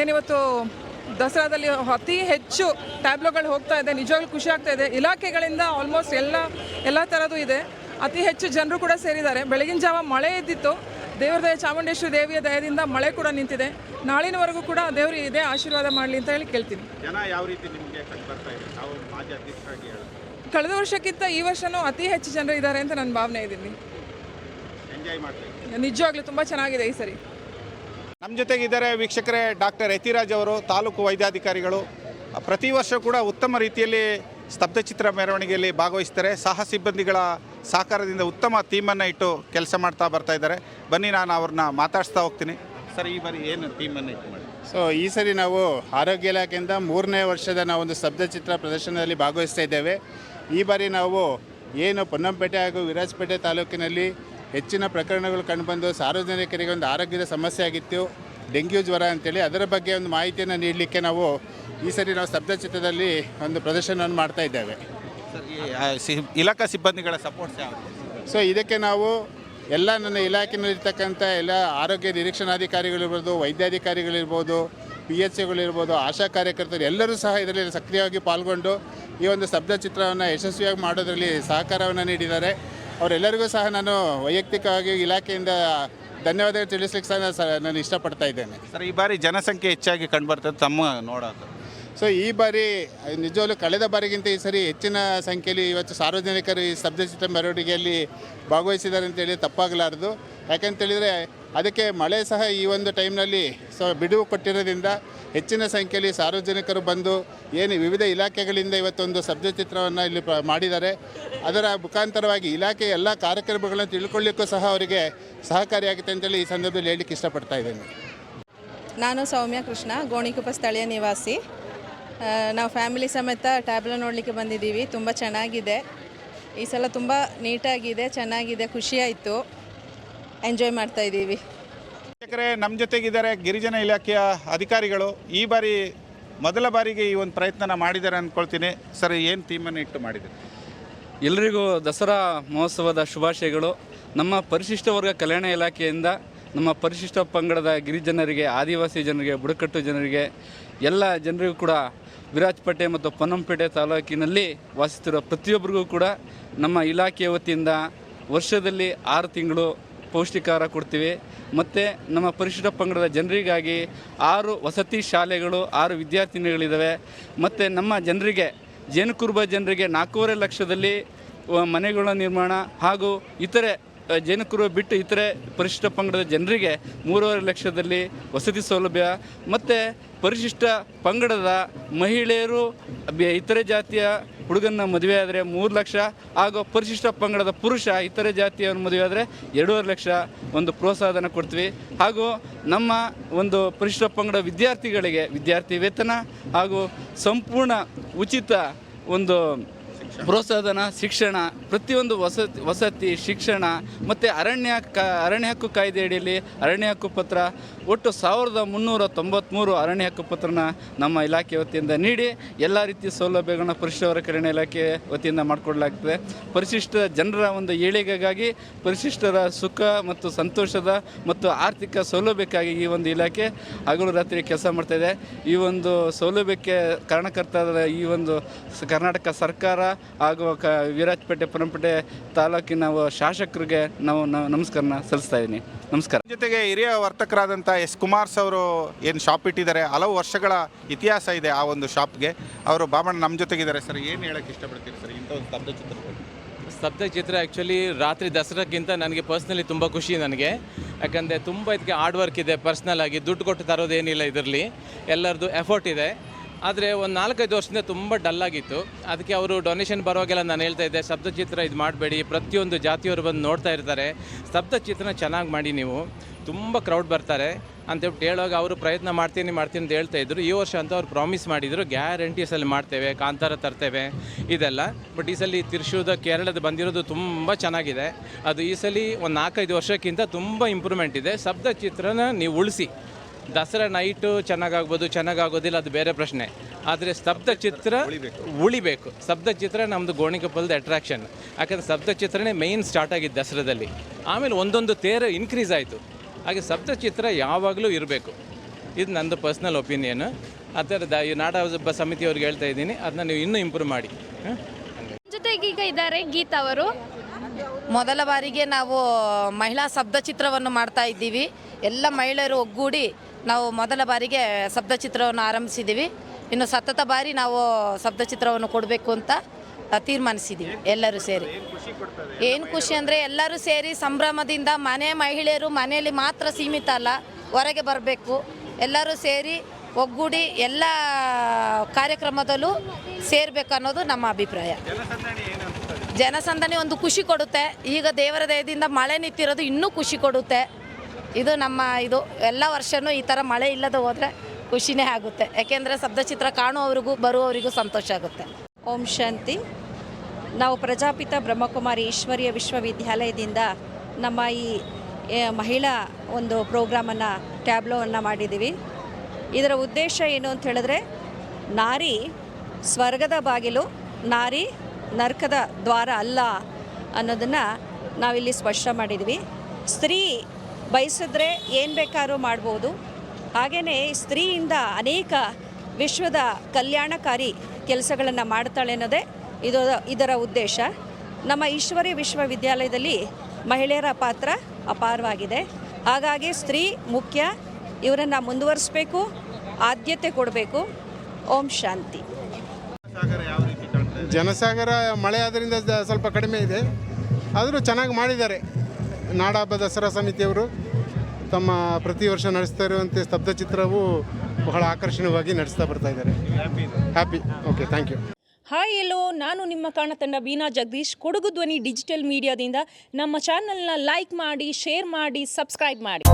ಏನಿವತ್ತು ದಸರಾದಲ್ಲಿ ಅತಿ ಹೆಚ್ಚು ಟ್ಯಾಬ್ಲೋಗಳು ಹೋಗ್ತಾ ಇದೆ ನಿಜವಾಗ್ಲೂ ಖುಷಿ ಆಗ್ತಾ ಇದೆ. ಇಲಾಖೆಗಳಿಂದ ಆಲ್ಮೋಸ್ಟ್ ಎಲ್ಲ ಎಲ್ಲ ಥರದ್ದು ಇದೆ. ಅತಿ ಹೆಚ್ಚು ಜನರು ಕೂಡ ಸೇರಿದ್ದಾರೆ. ಬೆಳಗಿನ ಜಾವ ಮಳೆ ಇದ್ದಿತ್ತು. ದೇವ್ರ ದಯ ಚಾಮುಂಡೇಶ್ವರಿ ದೇವಿಯ ದಯದಿಂದ ಮಳೆ ಕೂಡ ನಿಂತಿದೆ. ನಾಳಿನವರೆಗೂ ಕೂಡ ದೇವರು ಇದೇ ಆಶೀರ್ವಾದ ಮಾಡಲಿ ಅಂತ ಹೇಳಿ ಕೇಳ್ತೀನಿ. ಜನ ಯಾವ ರೀತಿ ನಿಮಗೆ ಕಳೆದ ವರ್ಷಕ್ಕಿಂತ ಈ ವರ್ಷನೂ ಅತಿ ಹೆಚ್ಚು ಜನರು ಇದ್ದಾರೆ ಅಂತ ನನ್ನ ಭಾವನೆ ಇದ್ದೀನಿ. ನಿಜವಾಗ್ಲೂ ತುಂಬ ಚೆನ್ನಾಗಿದೆ ಈ ಸರಿ. ನಮ್ಮ ಜೊತೆಗಿದ್ದಾರೆ ವೀಕ್ಷಕರೇ ಡಾಕ್ಟರ್ ಯತಿರಾಜ್ ಅವರು ತಾಲೂಕು ವೈದ್ಯಾಧಿಕಾರಿಗಳು. ಪ್ರತಿ ವರ್ಷ ಕೂಡ ಉತ್ತಮ ರೀತಿಯಲ್ಲಿ ಸ್ತಬ್ಧಚಿತ್ರ ಮೆರವಣಿಗೆಯಲ್ಲಿ ಭಾಗವಹಿಸ್ತಾರೆ. ಸಹ ಸಿಬ್ಬಂದಿಗಳ ಸಹಕಾರದಿಂದ ಉತ್ತಮ ಥೀಮನ್ನು ಇಟ್ಟು ಕೆಲಸ ಮಾಡ್ತಾ ಬರ್ತಾ ಇದ್ದಾರೆ. ಬನ್ನಿ ನಾನು ಅವ್ರನ್ನ ಮಾತಾಡಿಸ್ತಾ ಹೋಗ್ತೀನಿ. ಸರ್ ಈ ಬಾರಿ ಏನು ಥೀಮನ್ನು ಇಟ್ಟು ಮಾಡಿ ಸೊ ಈ ಸರಿ ನಾವು ಆರೋಗ್ಯ ಇಲಾಖೆಯಿಂದ ಮೂರನೇ ವರ್ಷದ ನಾವು ಒಂದು ಸ್ತಬ್ಧಚಿತ್ರ ಪ್ರದರ್ಶನದಲ್ಲಿ ಭಾಗವಹಿಸ್ತಾ ಇದ್ದೇವೆ. ಈ ಬಾರಿ ನಾವು ಏನು ಪೊನ್ನಂಪೇಟೆ ಹಾಗೂ ವಿರಾಜಪೇಟೆ ತಾಲೂಕಿನಲ್ಲಿ ಹೆಚ್ಚಿನ ಪ್ರಕರಣಗಳು ಕಂಡುಬಂದು ಸಾರ್ವಜನಿಕರಿಗೆ ಒಂದು ಆರೋಗ್ಯದ ಸಮಸ್ಯೆ ಆಗಿತ್ತು. ಡೆಂಗ್ಯೂ ಜ್ವರ ಅಂತೇಳಿ ಅದರ ಬಗ್ಗೆ ಒಂದು ಮಾಹಿತಿಯನ್ನು ನೀಡಲಿಕ್ಕೆ ನಾವು ಈ ಸರಿ ನಾವು ಸ್ತಬ್ಧಚಿತ್ರದಲ್ಲಿ ಒಂದು ಪ್ರದರ್ಶನವನ್ನು ಮಾಡ್ತಾ ಇದ್ದೇವೆ. ಇಲಾಖಾ ಸಿಬ್ಬಂದಿಗಳ ಸಪೋರ್ಟ್ಸ್ ಯಾವುದು? ಸೊ ಇದಕ್ಕೆ ನಾವು ಎಲ್ಲ ನನ್ನ ಇಲಾಖೆಯಲ್ಲಿರ್ತಕ್ಕಂಥ ಎಲ್ಲ ಆರೋಗ್ಯ ನಿರೀಕ್ಷಣಾಧಿಕಾರಿಗಳಿರ್ಬೋದು ವೈದ್ಯಾಧಿಕಾರಿಗಳಿರ್ಬೋದು ಪಿ ಎಚ್ ಸಿಗಳಿರ್ಬೋದು ಆಶಾ ಕಾರ್ಯಕರ್ತರು ಎಲ್ಲರೂ ಸಹ ಇದರಲ್ಲಿ ಸಕ್ರಿಯವಾಗಿ ಪಾಲ್ಗೊಂಡು ಈ ಒಂದು ಸ್ತಬ್ಧ ಚಿತ್ರವನ್ನು ಯಶಸ್ವಿಯಾಗಿ ಮಾಡೋದರಲ್ಲಿ ಸಹಕಾರವನ್ನು ನೀಡಿದ್ದಾರೆ. ಅವರೆಲ್ಲರಿಗೂ ಸಹ ನಾನು ವೈಯಕ್ತಿಕವಾಗಿ ಇಲಾಖೆಯಿಂದ ಧನ್ಯವಾದ ತಿಳಿಸ್ಲಿಕ್ಕೆ ಸಹ ನಾನು ಸ- ನಾನು ಇಷ್ಟಪಡ್ತಾ ಇದ್ದೇನೆ. ಸರ್ ಈ ಬಾರಿ ಜನಸಂಖ್ಯೆ ಹೆಚ್ಚಾಗಿ ಕಂಡುಬರ್ತದೆ ತಮ್ಮ ನೋಡೋದು. ಸೊ ಈ ಬಾರಿ ನಿಜವಾಗ್ಲೂ ಕಳೆದ ಬಾರಿಗಿಂತ ಈ ಸರಿ ಹೆಚ್ಚಿನ ಸಂಖ್ಯೆಯಲ್ಲಿ ಇವತ್ತು ಸಾರ್ವಜನಿಕರು ಈ ಸ್ತಬ್ಧಚಿತ್ರ ಮೆರವಣಿಗೆಯಲ್ಲಿ ಭಾಗವಹಿಸಿದ್ದಾರೆ ಅಂತೇಳಿ ತಪ್ಪಾಗಲಾರದು. ಯಾಕಂತೇಳಿದರೆ ಅದಕ್ಕೆ ಮಳೆ ಸಹ ಈ ಒಂದು ಟೈಮ್ನಲ್ಲಿ ಸೊ ಬಿಡುವು ಕೊಟ್ಟಿರೋದ್ರಿಂದ ಹೆಚ್ಚಿನ ಸಂಖ್ಯೆಯಲ್ಲಿ ಸಾರ್ವಜನಿಕರು ಬಂದು ಏನು ವಿವಿಧ ಇಲಾಖೆಗಳಿಂದ ಇವತ್ತೊಂದು ಸ್ತಬ್ಧಚಿತ್ರವನ್ನು ಇಲ್ಲಿ ಪ್ರ- ಮಾಡಿದ್ದಾರೆ. ಅದರ ಮುಖಾಂತರವಾಗಿ ಇಲಾಖೆಯ ಎಲ್ಲ ಕಾರ್ಯಕ್ರಮಗಳನ್ನು ತಿಳ್ಕೊಳ್ಳಿಕ್ಕೂ ಸಹ ಅವರಿಗೆ ಸಹಕಾರಿಯಾಗುತ್ತೆ ಅಂತೇಳಿ ಈ ಸಂದರ್ಭದಲ್ಲಿ ಹೇಳಲಿಕ್ಕೆ ಇಷ್ಟಪಡ್ತಾ ಇದ್ದೇನೆ. ನಾನು ಸೌಮ್ಯ ಕೃಷ್ಣ, ಗೋಣಿಕೊಪ್ಪ ಸ್ಥಳೀಯ ನಿವಾಸಿ. ನಾವು ಫ್ಯಾಮಿಲಿ ಸಮೇತ ಟ್ಯಾಬ್ಲೆಟ್ ನೋಡಲಿಕ್ಕೆ ಬಂದಿದ್ದೀವಿ. ತುಂಬ ಚೆನ್ನಾಗಿದೆ. ಈ ಸಲ ತುಂಬ ನೀಟಾಗಿದೆ, ಚೆನ್ನಾಗಿದೆ, ಖುಷಿಯಾಯಿತು. ಎಂಜಾಯ್ ಮಾಡ್ತಾ ಇದ್ದೀವಿ. ಯಾಕಂದರೆ ನಮ್ಮ ಜೊತೆಗಿದ್ದಾರೆ ಗಿರಿಜನ ಇಲಾಖೆಯ ಅಧಿಕಾರಿಗಳು. ಈ ಬಾರಿ ಮೊದಲ ಬಾರಿಗೆ ಈ ಒಂದು ಪ್ರಯತ್ನನ ಮಾಡಿದ್ದಾರೆ ಅಂದ್ಕೊಳ್ತೀನಿ ಸರ್ ಏನು ಥೀಮನ್ನು ಇಟ್ಟು ಮಾಡಿದ್ದಾರೆ ಎಲ್ಲರಿಗೂ ದಸರಾ ಮಹೋತ್ಸವದ ಶುಭಾಶಯಗಳು. ನಮ್ಮ ಪರಿಶಿಷ್ಟ ವರ್ಗ ಕಲ್ಯಾಣ ಇಲಾಖೆಯಿಂದ ನಮ್ಮ ಪರಿಶಿಷ್ಟ ಪಂಗಡದ ಗಿರಿಜನರಿಗೆ ಆದಿವಾಸಿ ಜನರಿಗೆ ಬುಡಕಟ್ಟು ಜನರಿಗೆ ಎಲ್ಲ ಜನರಿಗೂ ಕೂಡ ವಿರಾಜಪೇಟೆ ಮತ್ತು ಪೊನ್ನಂಪೇಟೆ ತಾಲೂಕಿನಲ್ಲಿ ವಾಸಿಸುತ್ತಿರುವ ಪ್ರತಿಯೊಬ್ಬರಿಗೂ ಕೂಡ ನಮ್ಮ ಇಲಾಖೆಯ ವತಿಯಿಂದ ವರ್ಷದಲ್ಲಿ ಆರು ತಿಂಗಳು ಪೌಷ್ಟಿಕಾಹಾರ ಕೊಡ್ತೀವಿ. ಮತ್ತು ನಮ್ಮ ಪರಿಶಿಷ್ಟ ಪಂಗಡದ ಜನರಿಗಾಗಿ ಆರು ವಸತಿ ಶಾಲೆಗಳು, ಆರು ವಿದ್ಯಾರ್ಥಿನಿಗಳಿದ್ದಾವೆ ಮತ್ತು ನಮ್ಮ ಜನರಿಗೆ, ಜೇನುಕುರುಬ ಜನರಿಗೆ ನಾಲ್ಕೂವರೆ ಲಕ್ಷದಲ್ಲಿ ಮನೆಗಳ ನಿರ್ಮಾಣ ಹಾಗೂ ಇತರೆ ಅ, ಜೇನುಕುರುಬ ಬಿಟ್ಟು ಇತರೆ ಪರಿಶಿಷ್ಟ ಪಂಗಡದ ಜನರಿಗೆ ಮೂರುವರೆ ಲಕ್ಷದಲ್ಲಿ ವಸತಿ ಸೌಲಭ್ಯ ಮತ್ತು ಪರಿಶಿಷ್ಟ ಪಂಗಡದ ಮಹಿಳೆಯರು ಇತರೆ ಜಾತಿಯ ಹುಡುಗನ ಮದುವೆ ಆದರೆ ಮೂರು ಲಕ್ಷ ಹಾಗೂ ಪರಿಶಿಷ್ಟ ಪಂಗಡದ ಪುರುಷ ಇತರೆ ಜಾತಿಯವರ ಮದುವೆ ಆದರೆ ಎರಡೂವರೆ ಲಕ್ಷ ಒಂದು ಪ್ರೋತ್ಸಾಹನ ಕೊಡ್ತೀವಿ. ಹಾಗೂ ನಮ್ಮ ಒಂದು ಪರಿಶಿಷ್ಟ ಪಂಗಡ ವಿದ್ಯಾರ್ಥಿಗಳಿಗೆ ವಿದ್ಯಾರ್ಥಿ ವೇತನ ಹಾಗೂ ಸಂಪೂರ್ಣ ಉಚಿತ ಒಂದು ಪ್ರೋತ್ಸಾಹನ, ಶಿಕ್ಷಣ, ಪ್ರತಿಯೊಂದು ವಸತಿ ವಸತಿ, ಶಿಕ್ಷಣ ಮತ್ತು ಅರಣ್ಯ ಕ, ಅರಣ್ಯ ಹಕ್ಕು ಕಾಯ್ದೆಯಡಿಯಲ್ಲಿ ಅರಣ್ಯ ಹಕ್ಕು ಪತ್ರ, ಒಟ್ಟು ಸಾವಿರದ ಮುನ್ನೂರ ತೊಂಬತ್ತ್ಮೂರು ಅರಣ್ಯ ಹಕ್ಕು ಪತ್ರನ ನಮ್ಮ ಇಲಾಖೆ ವತಿಯಿಂದ ನೀಡಿ ಎಲ್ಲ ರೀತಿಯ ಸೌಲಭ್ಯಗಳನ್ನ ಪರಿಶಿಷ್ಟ ವರ್ಗಕರಣ ಇಲಾಖೆ ವತಿಯಿಂದ ಮಾಡಿಕೊಡಲಾಗ್ತದೆ. ಪರಿಶಿಷ್ಟ ಜನರ ಒಂದು ಏಳಿಗೆಗಾಗಿ ಪರಿಶಿಷ್ಟರ ಸುಖ ಮತ್ತು ಸಂತೋಷದ ಮತ್ತು ಆರ್ಥಿಕ ಸೌಲಭ್ಯಕ್ಕಾಗಿ ಈ ಒಂದು ಇಲಾಖೆ ಹಗಲು ರಾತ್ರಿ ಕೆಲಸ ಮಾಡ್ತಾಯಿದೆ ಈ ಒಂದು ಸೌಲಭ್ಯಕ್ಕೆ ಕಾರಣಕರ್ತರ ಈ ಒಂದು ಕರ್ನಾಟಕ ಸರ್ಕಾರ ಹಾಗೂ ಕ ವಿರಾಜಪೇಟೆ ಪರಂಪೇಟೆ ತಾಲೂಕಿನ ಶಾಸಕರಿಗೆ ನಾವು ನಮಸ್ಕಾರನ ಸಲ್ಲಿಸ್ತಾ ಇದ್ದೀನಿ. ನಮಸ್ಕಾರ. ಜೊತೆಗೆ ಹಿರಿಯ ವರ್ತಕರಾದಂಥ ಎಸ್ ಕುಮಾರ್ಸ್ ಅವರು ಏನು ಶಾಪ್ ಇಟ್ಟಿದ್ದಾರೆ ಹಲವು ವರ್ಷಗಳ ಇತಿಹಾಸ ಇದೆ ಆ ಒಂದು ಶಾಪ್ಗೆ ಅವರು ಬಾಬಣ್ಣ ನಮ್ಮ ಜೊತೆಗಿದ್ದಾರೆ ಸರ್ ಏನು ಹೇಳಕ್ಕೆ ಇಷ್ಟಪಡ್ತೀರಿ ಸರ್ ಇಂಥ ಒಂದು ಸ್ತಬ್ಧ ಚಿತ್ರ? ಸ್ತಬ್ಧಚಿತ್ರ ಆ್ಯಕ್ಚುಲಿ ರಾತ್ರಿ ದಸರಾಕ್ಕಿಂತ ನನಗೆ ಪರ್ಸ್ನಲಿ ತುಂಬ ಖುಷಿ ನನಗೆ. ಯಾಕಂದರೆ ತುಂಬ ಇದಕ್ಕೆ ಹಾರ್ಡ್ ವರ್ಕ್ ಇದೆ ಪರ್ಸ್ನಲ್ ಆಗಿ ದುಡ್ಡು ಕೊಟ್ಟು ತರೋದೇನಿಲ್ಲ ಇದರಲ್ಲಿ. ಎಲ್ಲರದ್ದು ಎಫರ್ಟ್ ಇದೆ. ಆದರೆ ಒಂದು ನಾಲ್ಕೈದು ವರ್ಷದಿಂದ ತುಂಬ ಡಲ್ ಆಗಿತ್ತು. ಅದಕ್ಕೆ ಅವರು ಡೊನೇಷನ್ ಬರುವಾಗೆಲ್ಲ ನಾನು ಹೇಳ್ತಾ ಇದ್ದೆ ಶಬ್ದಚಿತ್ರ ಇದು ಮಾಡಬೇಡಿ, ಪ್ರತಿಯೊಂದು ಜಾತಿಯವರು ಬಂದು ನೋಡ್ತಾ ಇರ್ತಾರೆ. ಶಬ್ದಚಿತ್ರನ ಚೆನ್ನಾಗಿ ಮಾಡಿ ನೀವು. ತುಂಬ ಕ್ರೌಡ್ ಬರ್ತಾರೆ. ಅಂತೇಳ್ಬಿಟ್ಟು ಹೇಳುವಾಗ ಅವರು, ಪ್ರಯತ್ನ ಮಾಡ್ತೀನಿ ಮಾಡ್ತೀನಿ ಅಂತ ಹೇಳ್ತಾ ಇದ್ರು. ಈ ವರ್ಷ ಅಂತ ಅವ್ರು ಪ್ರಾಮಿಸ್ ಮಾಡಿದರು ಗ್ಯಾರಂಟೀಸಲ್ಲಿ ಮಾಡ್ತೇವೆ, ಕಾಂತಾರ ತರ್ತೇವೆ, ಇದೆಲ್ಲ. ಬಟ್ ಈ ಸಲ ತಿರ್ಶೂದ, ಕೇರಳದ ಬಂದಿರೋದು ತುಂಬ ಚೆನ್ನಾಗಿದೆ. ಅದು ಈ ಸಲ ಒಂದು ನಾಲ್ಕೈದು ವರ್ಷಕ್ಕಿಂತ ತುಂಬ ಇಂಪ್ರೂವ್ಮೆಂಟ್ ಇದೆ. ಶಬ್ದ ಚಿತ್ರನ ನೀವು ಉಳಿಸಿ. ದಸರಾ ನೈಟು ಚೆನ್ನಾಗಾಗ್ಬೋದು ಚೆನ್ನಾಗಾಗೋದಿಲ್ಲ ಅದು ಬೇರೆ ಪ್ರಶ್ನೆ. ಆದರೆ ಸ್ತಬ್ಧ ಚಿತ್ರ ಉಳಿಬೇಕು. ಸ್ತಬ್ಧ ಚಿತ್ರ ನಮ್ಮದು ಗೋಣಿಕೊಪ್ಪಲದ ಅಟ್ರಾಕ್ಷನ್ ಯಾಕಂದರೆ ಸ್ತಬ್ಧ ಚಿತ್ರನೇ ಮೇಯ್ನ್ ಸ್ಟಾರ್ಟ್ ಆಗಿದ್ದು ದಸರಾದಲ್ಲಿ. ಆಮೇಲೆ ಒಂದೊಂದು ತೇರು ಇನ್ಕ್ರೀಸ್ ಆಯಿತು. ಹಾಗೆ ಸ್ತಬ್ಧ ಚಿತ್ರ ಯಾವಾಗಲೂ ಇರಬೇಕು. ಇದು ನಂದು ಪರ್ಸ್ನಲ್ ಒಪಿನಿಯನ್ ಆ ಥರದ ಈ ನಾಡ ಹಬ್ಬ ಸಮಿತಿಯವ್ರಿಗೆ ಹೇಳ್ತಾ ಇದ್ದೀನಿ. ಅದನ್ನ ನೀವು ಇನ್ನೂ ಇಂಪ್ರೂವ್ ಮಾಡಿ. ಜೊತೆಗೆ ಈಗ ಇದ್ದಾರೆ ಗೀತಾ ಅವರು. ಮೊದಲ ಬಾರಿಗೆ ನಾವು ಮಹಿಳಾ ಶಬ್ದ ಚಿತ್ರವನ್ನು ಮಾಡ್ತಾ ಇದ್ದೀವಿ. ಎಲ್ಲ ಮಹಿಳೆಯರು ಒಗ್ಗೂಡಿ ನಾವು ಮೊದಲ ಬಾರಿಗೆ ಶಬ್ದ ಚಿತ್ರವನ್ನು ಆರಂಭಿಸಿದ್ದೀವಿ. ಇನ್ನು ಸತತ ಬಾರಿ ನಾವು ಶಬ್ದ ಚಿತ್ರವನ್ನು ಕೊಡಬೇಕು ಅಂತ ತೀರ್ಮಾನಿಸಿದ್ದೀವಿ ಎಲ್ಲರೂ ಸೇರಿ. ಏನು ಖುಷಿ ಅಂದರೆ ಎಲ್ಲರೂ ಸೇರಿ ಸಂಭ್ರಮದಿಂದ ಮನೆ ಮಹಿಳೆಯರು ಮನೆಯಲ್ಲಿ ಮಾತ್ರ ಸೀಮಿತ ಅಲ್ಲ, ಹೊರಗೆ ಬರಬೇಕು. ಎಲ್ಲರೂ ಸೇರಿ ಒಗ್ಗೂಡಿ ಎಲ್ಲ ಕಾರ್ಯಕ್ರಮದಲ್ಲೂ ಸೇರಬೇಕು ಅನ್ನೋದು ನಮ್ಮ ಅಭಿಪ್ರಾಯ. ಜನಸಂದಣಿ ಒಂದು ಖುಷಿ ಕೊಡುತ್ತೆ. ಈಗ ದೇವರ ದಯದಿಂದ ಮಳೆ ನಿಂತಿರೋದು ಇನ್ನೂ ಖುಷಿ ಕೊಡುತ್ತೆ. ಇದು ನಮ್ಮ ಇದು ಎಲ್ಲ ವರ್ಷವೂ ಈ ಥರ ಮಳೆ ಇಲ್ಲದೆ ಹೋದರೆ ಖುಷಿನೇ ಆಗುತ್ತೆ. ಯಾಕೆಂದರೆ ಶಬ್ದಚಿತ್ರ ಕಾಣುವವರಿಗೂ ಬರುವವರಿಗೂ ಸಂತೋಷ ಆಗುತ್ತೆ. ಓಂ ಶಾಂತಿ. ನಾವು ಪ್ರಜಾಪಿತ ಬ್ರಹ್ಮಕುಮಾರಿ ಈಶ್ವರೀಯ ವಿಶ್ವವಿದ್ಯಾಲಯದಿಂದ ನಮ್ಮ ಈ ಮಹಿಳಾ ಒಂದು ಪ್ರೋಗ್ರಾಮನ್ನು, ಟ್ಯಾಬ್ಲೋವನ್ನು ಮಾಡಿದ್ದೀವಿ. ಇದರ ಉದ್ದೇಶ ಏನು ಅಂತ ಹೇಳಿದ್ರೆ, ನಾರಿ ಸ್ವರ್ಗದ ಬಾಗಿಲು, ನಾರಿ ನರ್ಕದ ದ್ವಾರ ಅಲ್ಲ ಅನ್ನೋದನ್ನು ನಾವಿಲ್ಲಿ ಸ್ಪಷ್ಟ ಮಾಡಿದ್ವಿ ಸ್ತ್ರೀ ಬಯಸಿದ್ರೆ ಏನು ಬೇಕಾದ್ರೂ ಮಾಡ್ಬೋದು. ಹಾಗೆಯೇ ಸ್ತ್ರೀಯಿಂದ ಅನೇಕ ವಿಶ್ವದ ಕಲ್ಯಾಣಕಾರಿ ಕೆಲಸಗಳನ್ನು ಮಾಡ್ತಾಳೆ ಅನ್ನೋದೇ ಇದು ಇದರ ಉದ್ದೇಶ. ನಮ್ಮ ಈಶ್ವರಿ ವಿಶ್ವವಿದ್ಯಾಲಯದಲ್ಲಿ ಮಹಿಳೆಯರ ಪಾತ್ರ ಅಪಾರವಾಗಿದೆ. ಹಾಗಾಗಿ ಸ್ತ್ರೀ ಮುಖ್ಯ ಇವರನ್ನು ಮುಂದುವರಿಸಬೇಕು ಆದ್ಯತೆ ಕೊಡಬೇಕು. ಓಂ ಶಾಂತಿ. ಜನಸಾಗರ ಮಳೆ ಆದ್ದರಿಂದ ಸ್ವಲ್ಪ ಕಡಿಮೆ ಇದೆ. ಆದರೂ ಚೆನ್ನಾಗಿ ಮಾಡಿದ್ದಾರೆ. ನಾಡಹಬ್ಬ ದಸರಾ ಸಮಿತಿಯವರು ತಮ್ಮ ಪ್ರತಿ ವರ್ಷ ನಡೆಸ್ತಾ ಇರುವಂತೆ ಸ್ತಬ್ಧ ಚಿತ್ರವು ಬಹಳ ಆಕರ್ಷಣೀಯವಾಗಿ ನಡೆಸ್ತಾ ಬರ್ತಾ ಇದ್ದಾರೆ. Happy okay thank you hi hello ನಾನು ನಿಮ್ಮ ಕಾಣತಂಡ ಬೀನಾ ಜಗದೀಶ್. ಕೊಡಗು ಧ್ವನಿ ಡಿಜಿಟಲ್ ಮೀಡಿಯಾದಿಂದ ನಮ್ಮ ಚಾನಲ್ನ ಲೈಕ್ ಮಾಡಿ ಶೇರ್ ಮಾಡಿ ಸಬ್ಸ್ಕ್ರೈಬ್ ಮಾಡಿ.